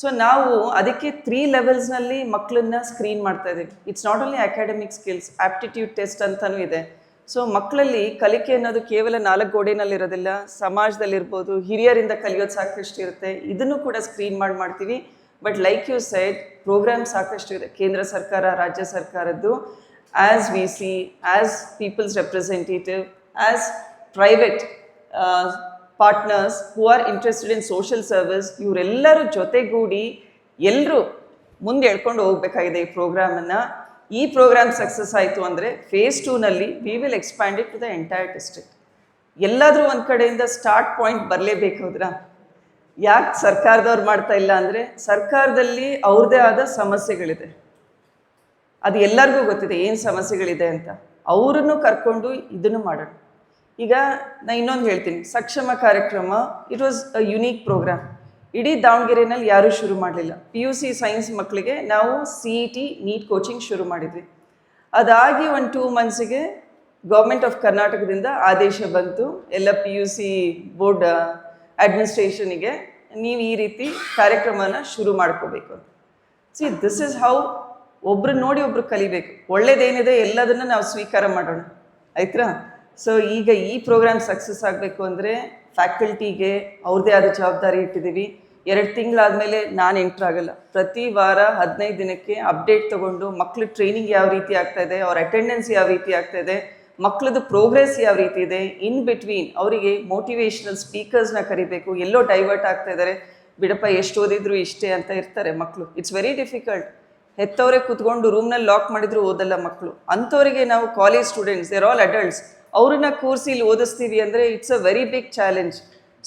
so ನಾವು ಅದಕ್ಕೆ ತ್ರೀ ಲೆವೆಲ್ಸ್ನಲ್ಲಿ ಮಕ್ಕಳನ್ನ ಸ್ಕ್ರೀನ್ ಮಾಡ್ತಾ ಇದ್ದೀವಿ. It's not only academic skills aptitude test ಅಂತಲೂ ಇದೆ. ಸೊ ಮಕ್ಕಳಲ್ಲಿ ಕಲಿಕೆ ಅನ್ನೋದು ಕೇವಲ ನಾಲ್ಕು ಗೋಡೆನಲ್ಲಿರೋದಿಲ್ಲ ಸಮಾಜದಲ್ಲಿರ್ಬೋದು, ಹಿರಿಯರಿಂದ ಕಲಿಯೋದು ಸಾಕಷ್ಟು ಇರುತ್ತೆ. ಇದನ್ನು ಕೂಡ ಸ್ಕ್ರೀನ್ ಮಾಡಿ ಮಾಡ್ತೀವಿ. But like you side programme ಸಾಕಷ್ಟು ಇದೆ. ಕೇಂದ್ರ ಸರ್ಕಾರ, ರಾಜ್ಯ ಸರ್ಕಾರದ್ದು as we see as people's representative as private partners who are interested in social service ಇವರೆಲ್ಲರೂ ಜೊತೆಗೂಡಿ ಎಲ್ಲರೂ ಮುಂದೆ ಎಳ್ಕೊಂಡು ಹೋಗಬೇಕಾಗಿದೆ ಈ ಪ್ರೋಗ್ರಾಮನ್ನು. ಈ ಪ್ರೋಗ್ರಾಮ್ ಸಕ್ಸಸ್ ಆಯಿತು ಅಂದರೆ phase ಟೂನಲ್ಲಿ we will expand it to the entire district ಎಲ್ಲಾದರೂ ಒಂದು ಕಡೆಯಿಂದ ಸ್ಟಾರ್ಟ್ ಪಾಯಿಂಟ್ ಬರಲೇಬೇಕು ಹೌದ್ರಾ ಯಾಕೆ ಸರ್ಕಾರದವ್ರು ಮಾಡ್ತಾ ಇಲ್ಲ ಅಂದರೆ ಸರ್ಕಾರದಲ್ಲಿ ಅವ್ರದ್ದೇ ಆದ ಸಮಸ್ಯೆಗಳಿದೆ. ಅದು ಎಲ್ಲರಿಗೂ ಗೊತ್ತಿದೆ ಏನು ಸಮಸ್ಯೆಗಳಿದೆ ಅಂತ. ಅವರನ್ನು ಕರ್ಕೊಂಡು ಇದನ್ನು ಮಾಡೋಣ. ಈಗ ನಾ ಇನ್ನೊಂದು ಹೇಳ್ತೀನಿ. ಸಕ್ಷಮ ಕಾರ್ಯಕ್ರಮ it was a unique programme ಇಡೀ ದಾವಣಗೆರೆನಲ್ಲಿ ಯಾರೂ ಶುರು ಮಾಡಲಿಲ್ಲ. ಪಿ ಯು ಸಿ ಸೈನ್ಸ್ ಮಕ್ಕಳಿಗೆ ನಾವು C E T NEET coaching ಶುರು ಮಾಡಿದ್ವಿ. ಅದಾಗಿ ಒಂದು ಟೂ ಮಂತ್ಸಿಗೆ ಗೌರ್ಮೆಂಟ್ ಆಫ್ ಕರ್ನಾಟಕದಿಂದ ಆದೇಶ ಬಂತು. ಎಲ್ಲ ಪಿ ಯು ಸಿ ಬೋರ್ಡ್ ಅಡ್ಮಿನಿಸ್ಟ್ರೇಷನಿಗೆ ನೀವು ಈ ರೀತಿ ಕಾರ್ಯಕ್ರಮನ ಶುರು ಮಾಡ್ಕೋಬೇಕು ಅಂತ. ಸಿ ದಿಸ್ ಇಸ್ ಹೌ ಒಬ್ರು ನೋಡಿ ಒಬ್ರು ಕಲಿಬೇಕು. ಒಳ್ಳೇದೇನಿದೆ ಎಲ್ಲದನ್ನು ನಾವು ಸ್ವೀಕಾರ ಮಾಡೋಣ. ಆಯ್ತಾ ಸೊ ಈಗ ಈ ಪ್ರೋಗ್ರಾಮ್ ಸಕ್ಸಸ್ ಆಗಬೇಕು ಅಂದರೆ ಫ್ಯಾಕಲ್ಟಿಗೆ ಅವ್ರದ್ದೇ ಆದ ಜವಾಬ್ದಾರಿ ಇಟ್ಟಿದ್ದೀವಿ. ಎರಡು ತಿಂಗಳಾದಮೇಲೆ ನಾನು ಎಂಟ್ರ್ ಆಗಲ್ಲ. ಪ್ರತಿ ವಾರ ಹದಿನೈದು ದಿನಕ್ಕೆ ಅಪ್ಡೇಟ್ ತೊಗೊಂಡು ಮಕ್ಳು ಟ್ರೈನಿಂಗ್ ಯಾವ ರೀತಿ ಆಗ್ತಾ ಇದೆ, ಅವ್ರ ಅಟೆಂಡೆನ್ಸ್ ಯಾವ ರೀತಿ ಆಗ್ತಾ ಇದೆ ಮಕ್ಕಳದ್ದು ಪ್ರೋಗ್ರೆಸ್ ಯಾವ ರೀತಿ ಇದೆ ಇನ್ ಬಿಟ್ವೀನ್ ಅವರಿಗೆ ಮೋಟಿವೇಶ್ನಲ್ ಸ್ಪೀಕರ್ಸ್ನ ಕರಿಬೇಕು. ಎಲ್ಲೋ ಡೈವರ್ಟ್ ಆಗ್ತಾ ಇದ್ದಾರೆ ಬಿಡಪ್ಪ, ಎಷ್ಟು ಓದಿದ್ರು ಇಷ್ಟೇ ಅಂತ ಇರ್ತಾರೆ ಮಕ್ಕಳು ಇಟ್ಸ್ ವೆರಿ ಡಿಫಿಕಲ್ಟ್ ಹೆತ್ತವರೇ ಕೂತ್ಕೊಂಡು ರೂಮ್ನಲ್ಲಿ ಲಾಕ್ ಮಾಡಿದ್ರು ಓದಲ್ಲ ಮಕ್ಕಳು ಅಂಥವರಿಗೆ ನಾವು college students they're all adults ಅವ್ರನ್ನ ಕೂರಿಸಿ ಇಲ್ಲಿ ಓದಿಸ್ತೀವಿ ಅಂದರೆ it's a very big challenge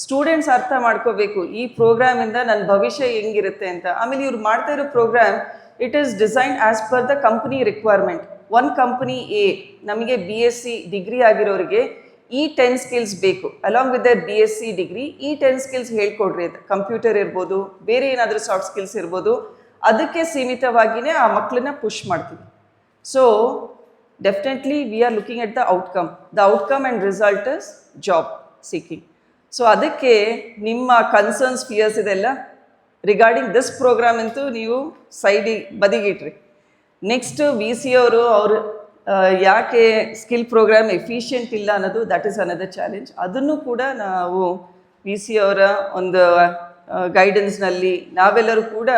students ಅರ್ಥ ಮಾಡ್ಕೋಬೇಕು. ಈ ಪ್ರೋಗ್ರಾಮಿಂದ ನನ್ನ ಭವಿಷ್ಯ ಹೆಂಗಿರುತ್ತೆ ಅಂತ. ಆಮೇಲೆ ಇವ್ರು ಮಾಡ್ತಾ ಇರೋ programme it is design as per the company requirement one company A ನಮಗೆ ಬಿ ಎಸ್ ಸಿ ಡಿಗ್ರಿ ಆಗಿರೋರಿಗೆ ಈ ಟೆನ್ ಸ್ಕಿಲ್ಸ್ ಬೇಕು. Along with their B S C degree ಈ ಟೆನ್ ಸ್ಕಿಲ್ಸ್ ಹೇಳ್ಕೊಡ್ರಿ ಅಂತ ಕಂಪ್ಯೂಟರ್ ಇರ್ಬೋದು, ಬೇರೆ ಏನಾದರೂ ಸಾಫ್ಟ್ ಸ್ಕಿಲ್ಸ್ ಇರ್ಬೋದು. ಅದಕ್ಕೆ ಸೀಮಿತವಾಗಿಯೇ ಆ ಮಕ್ಕಳನ್ನ ಪುಷ್ ಮಾಡ್ತೀವಿ. So definitely we are looking at the outcome the outcome and result is job seeking so ಅದಕ್ಕೆ ನಿಮ್ಮ ಕನ್ಸರ್ನ್ಸ್ ಫಿಯರ್ಸ್ ಇದೆಲ್ಲ ರಿಗಾರ್ಡಿಂಗ್ ದಿಸ್ ಪ್ರೋಗ್ರಾಮ್ ಅಂತೂ ನೀವು ಸೈಡಿಗೆ ಬದಿಗಿಟ್ರಿ. ನೆಕ್ಸ್ಟ್ ವಿ ಸಿ ಅವರು ಅವರು ಯಾಕೆ ಸ್ಕಿಲ್ ಪ್ರೋಗ್ರಾಮ್ ಎಫಿಷಿಯೆಂಟ್ ಇಲ್ಲ ಅನ್ನೋದು ದಟ್ ಈಸ್ ಅನದರ್ ಚಾಲೆಂಜ್ ಅದನ್ನು ಕೂಡ ನಾವು ವಿ ಸಿ ಅವರ ಒಂದು ಗೈಡೆನ್ಸ್ನಲ್ಲಿ ನಾವೆಲ್ಲರೂ ಕೂಡ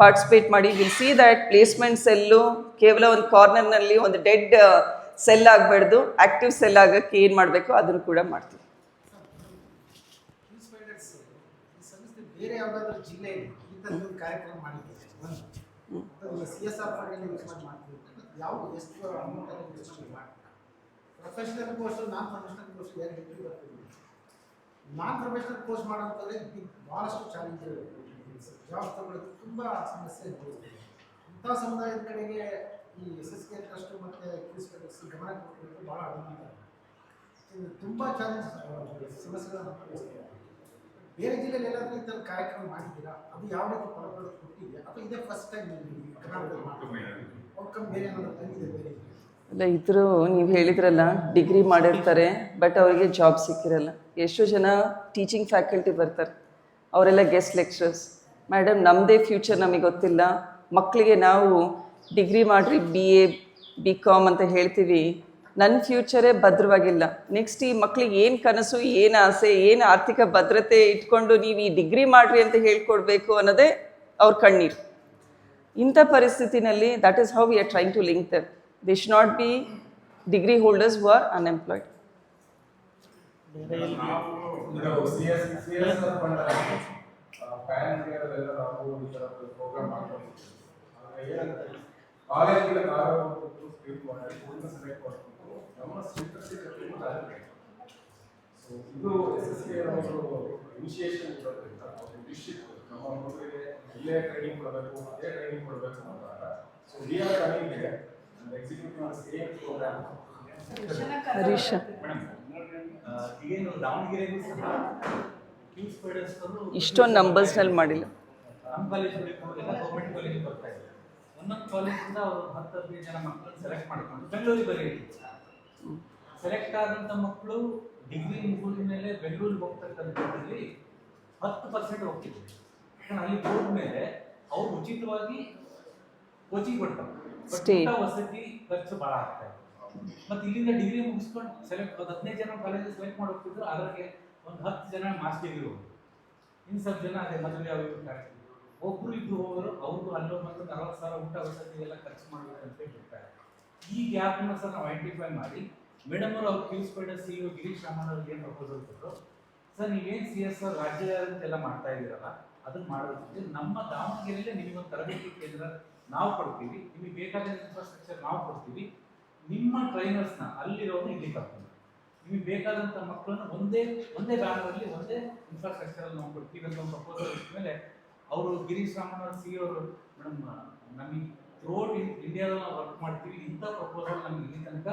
ಪಾರ್ಟಿಸಿಪೇಟ್ ಮಾಡಿ will see that placement cell ಕೇವಲ ಒಂದು ಕಾರ್ನರ್ನಲ್ಲಿ ಒಂದು ಡೆಡ್ ಸೆಲ್ ಆಗಬಾರ್ದು. ಆ್ಯಕ್ಟಿವ್ ಸೆಲ್ ಆಗೋಕ್ಕೆ ಏನು ಮಾಡಬೇಕು ಅದನ್ನು ಕೂಡ ಮಾಡ್ತೀವಿ. ಭಾಳಷ್ಟು ಚಾಲೆಂಜ್ ಜಾಬ್ ತುಂಬ ಸಮಸ್ಯೆ ಇಂಥ ಸಮುದಾಯದ ಕಡೆಗೆ ಈ ಎಸ್ ಎಸ್ ಕೆ ಟ್ರಸ್ಟ್ ಮತ್ತು ಕ್ಯೂಸ್ ಗಮನ ಕೊಟ್ಟಿರೋದು ಭಾಳ ಅಭಿಮಾನ ಇದು ತುಂಬ ಚಾಲೆಂಜ್ ಸಮಸ್ಯೆಗಳನ್ನು ಅನುಭವಿಸ್ತೀವಿ ಬೇರೆ ಜಿಲ್ಲೆಯಲ್ಲಿ ಎಲ್ಲಾದರೂ ಈ ಥರ ಕಾರ್ಯಕ್ರಮ ಮಾಡಿದ್ದೀರಾ ಅದು ಯಾವ ರೀತಿ ಫಲಪ್ರದ ಕೊಟ್ಟಿದೆ ಅಥವಾ ಇದೇ ಫಸ್ಟ್ ಟೈಮ್ ಔಟ್ಕಮ್ ಬೇರೆ ಏನಾದರೂ ತಂದಿದೆ ಬೇರೆ ಅಲ್ಲ, ಇದ್ರು ನೀವು ಹೇಳಿದ್ರಲ್ಲ ಡಿಗ್ರಿ ಮಾಡಿರ್ತಾರೆ ಬಟ್ ಅವರಿಗೆ ಜಾಬ್ ಸಿಕ್ಕಿರಲ್ಲ. ಎಷ್ಟೋ ಜನ ಟೀಚಿಂಗ್ ಫ್ಯಾಕಲ್ಟಿ ಬರ್ತಾರೆ. ಅವರೆಲ್ಲ ಗೆಸ್ಟ್ ಲೆಕ್ಚರರ್ಸ್ ಮೇಡಮ್ ನಮ್ಮದೇ ಫ್ಯೂಚರ್ ನಮಗೆ ಗೊತ್ತಿಲ್ಲ. ಮಕ್ಕಳಿಗೆ ನಾವು ಡಿಗ್ರಿ ಮಾಡಿರಿ ಬಿ ಎ ಬಿ ಕಾಮ್ ಅಂತ ಹೇಳ್ತೀವಿ. ನನ್ನ ಫ್ಯೂಚರೇ ಭದ್ರವಾಗಿಲ್ಲ. ನೆಕ್ಸ್ಟ್ ಈ ಮಕ್ಳಿಗೆ ಏನು ಕನಸು ಏನು ಆಸೆ ಏನು ಆರ್ಥಿಕ ಭದ್ರತೆ ಇಟ್ಕೊಂಡು ನೀವು ಈ ಡಿಗ್ರಿ ಮಾಡಿರಿ ಅಂತ ಹೇಳ್ಕೊಡ್ಬೇಕು ಅನ್ನೋದೇ ಅವ್ರ ಕಣ್ಣೀರು. ಇಂಥ ಪರಿಸ್ಥಿತಿನಲ್ಲಿ that is how we are trying to link their the ಶ್ not B degree holders who are unemployed pan ಇಂಡಿಯಾದಲ್ಲೆಲ್ಲ ನಾವು ಈ ಥರ ಪ್ರೋಗ್ರಾಮ್ ಮಾಡ್ಕೊಂಡಿದ್ದೀವಿ. ಆದ್ರೆ ಏನಂದ್ರೆ ಕಾಲೇಜ್ಗಳ ಕಾರ್ಯಕ್ರಮ ಸ್ಪೀಕ್ ಮಾಡಿ ಪೂರ್ಣ ಸೆಲೆಕ್ಟ್ ಮಾಡ್ಕೊಂಡು ನಮ್ಮ ಸ್ವೀಕರಿಸಿ ಸೊ ಇದು ಎಸ್ ಎಸ್ ಕೆ ಒಂದು ಇನಿಷಿಯೇಷನ್ ಇರೋದ್ರಿಂದ ಒಂದು ವಿಷಯ ನಮ್ಮ ಮಕ್ಕಳಿಗೆ ಇಲ್ಲೇ ಟ್ರೈನಿಂಗ್ ಕೊಡಬೇಕು ಅದೇ ಟ್ರೈನಿಂಗ್ ಕೊಡಬೇಕು ಅಂದಾಗ so we are running executing on the programme Harish. ಈಗೇನು ದಾವಣಗೆರೆಗೂ ಸಹ ಇಷ್ಟೊಂದು ನಂಬರ್ಸ್ನಲ್ಲಿ ಮಾಡಿಲ್ಲ ಒಂದೊಂದು ಕಾಲೇಜಿಂದ ಅವರು ಹತ್ತು ಹದಿನೈದು ಜನ ಮಕ್ಕಳನ್ನ ಸೆಲೆಕ್ಟ್ ಮಾಡ್ಕೊಂಡು ಬೆಂಗಳೂರಿಗೆ ಬರೀ ಸೆಲೆಕ್ಟ್ ಆದಂಥ ಮಕ್ಕಳು ಡಿಗ್ರಿ ಮುಗಿದ ಮೇಲೆ ಬೆಂಗಳೂರಿಗೆ ಹೋಗ್ತಕ್ಕಂಥದ್ರಲ್ಲಿ ಹತ್ತು ಪರ್ಸೆಂಟ್ ಹೋಗ್ತಿದ್ರು ಯಾಕಂದ್ರೆ ಅಲ್ಲಿ ಹೋದ್ಮೇಲೆ ಅವ್ರು ಉಚಿತವಾಗಿ ಕೋಚಿಂಗ್ ಕೊಡ್ತಾರೆ. ವಸತಿ ಖರ್ಚು ಭಾಳ ಆಗ್ತಾ ಇದೆ ಮತ್ತೆ ಇಲ್ಲಿಂದ ಡಿಗ್ರಿ ಮುಗಿಸ್ಕೊಂಡು ಸೆಲೆಕ್ಟ್ ಹದಿನೈದು ಜನ ಕಾಲೇಜ್ ಸೆಲೆಕ್ಟ್ ಮಾಡಿ ಹೋಗ್ತಿದ್ರು ಅದ್ರಾಗೆ ಒಂದು ಹತ್ತು ಜನ ಮಾಸ್ ಡಿಗ್ರಿ ಹೋಗ್ತಾರೆ ಇನ್ನು ಸ್ವಲ್ಪ ಜನ ಅದೇ ಮದುವೆ ಯಾವ ಒಬ್ರು ಇಬ್ರು ಹೋಗೋರು ಅವ್ರಿಗೂ ಅಲ್ಲೋ ಮತ್ತು ನಲವತ್ತು ಸಾವಿರ ಊಟ ವಸತಿ ಎಲ್ಲ ಖರ್ಚು ಮಾಡ್ಬೇಕಂತ ಹೇಳ್ತಾರೆ ಈ ಗ್ಯಾಪ್ನ ಸರ್ ನಾವು ಐಡೆಂಟಿಫೈ ಮಾಡಿ ಮೇಡಮ್ ಅವರು ಅವ್ರು ಕ್ಯೂಸ್ ಪೈಡರ್ ಸಿ ಇ ಗಿರೀಶ್ ರಾಮನ್ ಏನು ಪ್ರಪೋಸಲ್ ಕೊಟ್ಟರು ಸರ್ ನೀವೇನು ಸಿ ಎಸ್ ಆರ್ ಎಲ್ಲ ಮಾಡ್ತಾ ಇದ್ದೀರಲ್ಲ ಅದನ್ನ ಮಾಡೋದಕ್ಕೆ ನಮ್ಮ ದಾವಣಗೆರೆಯಲ್ಲೇ ನಿಮಗೊಂದು ತರಬೇತಿ ಕೇಂದ್ರ ನಾವು ಕೊಡ್ತೀವಿ, ನಿಮಗೆ ಬೇಕಾದ ಇನ್ಫ್ರಾಸ್ಟ್ರಕ್ಚರ್ ನಾವು ಕೊಡ್ತೀವಿ, ನಿಮ್ಮ ಟ್ರೈನರ್ಸ್ನ ಅಲ್ಲಿರೋನು ಇಲ್ಲಿ ಕರ್ಕೊಂಡು ನಿಮಗೆ ಬೇಕಾದಂಥ ಮಕ್ಕಳನ್ನ ಒಂದೇ ಒಂದೇ ಬ್ಯಾನರಲ್ಲಿ ಒಂದೇ ಇನ್ಫ್ರಾಸ್ಟ್ರಕ್ಚರ್ ನಾವು ಕೊಡ್ತೀವಿ ಅಂತ ಒಂದು ಪ್ರಪೋಸಲ್ ಮೇಲೆ ಅವರು ಗಿರೀಶ್ ರಾಮನ್ ಅವ್ರ ಸಿ ಅವರು ಮೇಡಮ್ ನಮಗೆ ಥ್ರೋಟ್ ಇಂಡಿಯಾದಲ್ಲಿ ನಾವು ವರ್ಕ್ ಮಾಡ್ತೀವಿ. ಇಂಥ ಪ್ರಪೋಸಲ್ ನಮ್ಗೆ ಇಲ್ಲಿ ತನಕ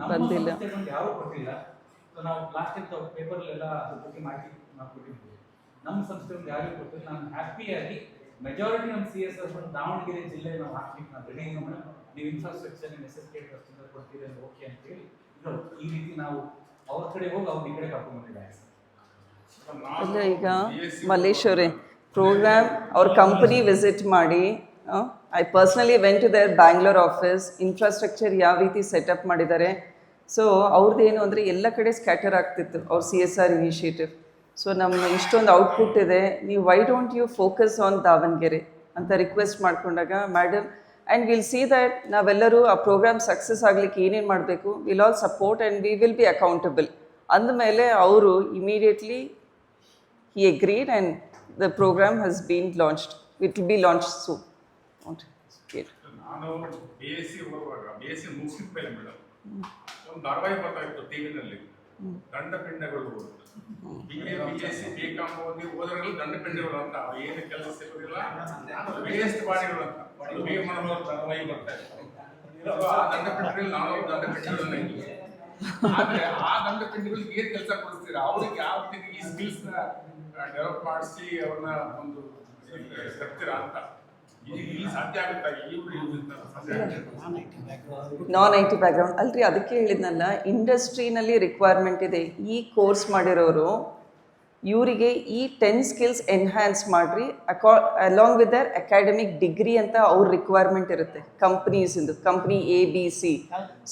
ನಮ್ಮ ಯಾರೂ ಕೊಟ್ಟಿಲ್ಲ. ಸೊ ನಾವು ಲಾಸ್ಟ್ ಟೈಮ್ ಪೇಪರ್ಲೆಲ್ಲ ಅದ್ರ ಬಗ್ಗೆ ಮಾಹಿತಿ ನಾವು ಕೊಟ್ಟಿದ್ವಿ ನಮ್ಮ ಸಂಸ್ಥೆಗಳಿಂದ ಯಾರಿಗೂ ಕೊಟ್ಟಿಲ್ಲ. ನಾನು ಹ್ಯಾಪಿಯಾಗಿ ಮೆಜಾರಿಟಿ ನಮ್ಮ ಸಿ ಎಸ್ ಎಸ್ ದಾವಣಗೆರೆ ಜಿಲ್ಲೆ ನಾವು ಹಾಕ್ಲಿಕ್ಕೆ ನಾವು ರೆಡಿ ಮೇಡಮ್ ನೀವು ಇನ್ಫ್ರಾಸ್ಟ್ರಕ್ಚರ್ ನೆಸೆಸಿಟೇಟ್ ಕೊಡ್ತೀರಿ ಅಂತ ಓಕೆ ಅಂತೇಳಿ ಈ ರೀತಿ ನಾವು ಅವ್ರ ಕಡೆ ಹೋಗಿ ಅವ್ರ ಈ ಕಡೆ ಕರ್ಕೊಂಡು ಬಂದಿದ್ದಾರೆ ಈಗ ಮಲ್ಲೇಶ್ ಅವರೇ ಪ್ರೋಗ್ರಾಮ್ ಅವ್ರ ಕಂಪನಿ ವಿಸಿಟ್ ಮಾಡಿ I personally went to there Bangalore office infrastructure ಯಾವ ರೀತಿ ಸೆಟಪ್ ಮಾಡಿದ್ದಾರೆ. ಸೊ ಅವ್ರದ್ದು ಏನು ಅಂದರೆ ಎಲ್ಲ ಕಡೆ ಸ್ಕ್ಯಾಟರ್ ಆಗ್ತಿತ್ತು ಅವ್ರ C S R initiative so ನಮ್ಮ ಇಷ್ಟೊಂದು ಔಟ್ಪುಟ್ ಇದೆ. ನೀವು why don't you focus on Davanagere ಅಂತ ರಿಕ್ವೆಸ್ಟ್ ಮಾಡಿಕೊಂಡಾಗ madam and will see that ನಾವೆಲ್ಲರೂ ಆ ಪ್ರೋಗ್ರಾಮ್ ಸಕ್ಸಸ್ ಆಗಲಿಕ್ಕೆ ಏನೇನು ಮಾಡಬೇಕು. Will all support and we will be accountable ಅಂದಮೇಲೆ ಅವರು immediately he agreed and the programme has been launched It will be launched soon. Okay. ನಾನು B S C ಓದುವಾಗ B S C ಮುಗಿಸಿದ ಮೇಲೆ madam ಒಂದು ಧಾರಾವಾಹಿ ಬರ್ತಾ ಇತ್ತು ಟಿವಿನಲ್ಲಿ ದಂಡ ಪಿಂಡಗಳು B A B S C ಓದಿ ಓದೋರೆಲ್ಲ ದಂಡ ಪಿಂಡಗಳು ಅಂತ ಅವು ಏನು ಕೆಲಸ ಅಂತ ಆ ದಂಡ ಪಿಂಡಗಳು ನಾವು ದಂಡ ಆ ದಂಡ ಏನ್ ಕೆಲಸ ಕೊಡಿಸ್ತೀರಾ ಅವ್ರಿಗೆ ಯಾವ ಸ್ಕಿಲ್ಸ್ನ ಡೆವಲಪ್ ಮಾಡಿಸಿ ಅವ್ರನ್ನ ಒಂದು ಕರ್ತೀರಾ ಅಂತ ನಾನ್ ಐ ಟಿ ಬ್ಯಾಕ್ಗ್ರೌಂಡ್ ಅಲ್ರಿ ಅದಕ್ಕೆ ಹೇಳಿದ್ನಲ್ಲ ಇಂಡಸ್ಟ್ರಿನಲ್ಲಿ ರಿಕ್ವೈರ್ಮೆಂಟ್ ಇದೆ. ಈ ಕೋರ್ಸ್ ಮಾಡಿರೋರು ಇವರಿಗೆ ಈ ಟೆನ್ ಸ್ಕಿಲ್ಸ್ ಎನ್ಹ್ಯಾನ್ಸ್ ಮಾಡಿರಿ ಅಕಾ along with their academic degree ಅಂತ ಅವ್ರ ರಿಕ್ವೈರ್ಮೆಂಟ್ ಇರುತ್ತೆ ಕಂಪ್ನೀಸಿಂದು company A B C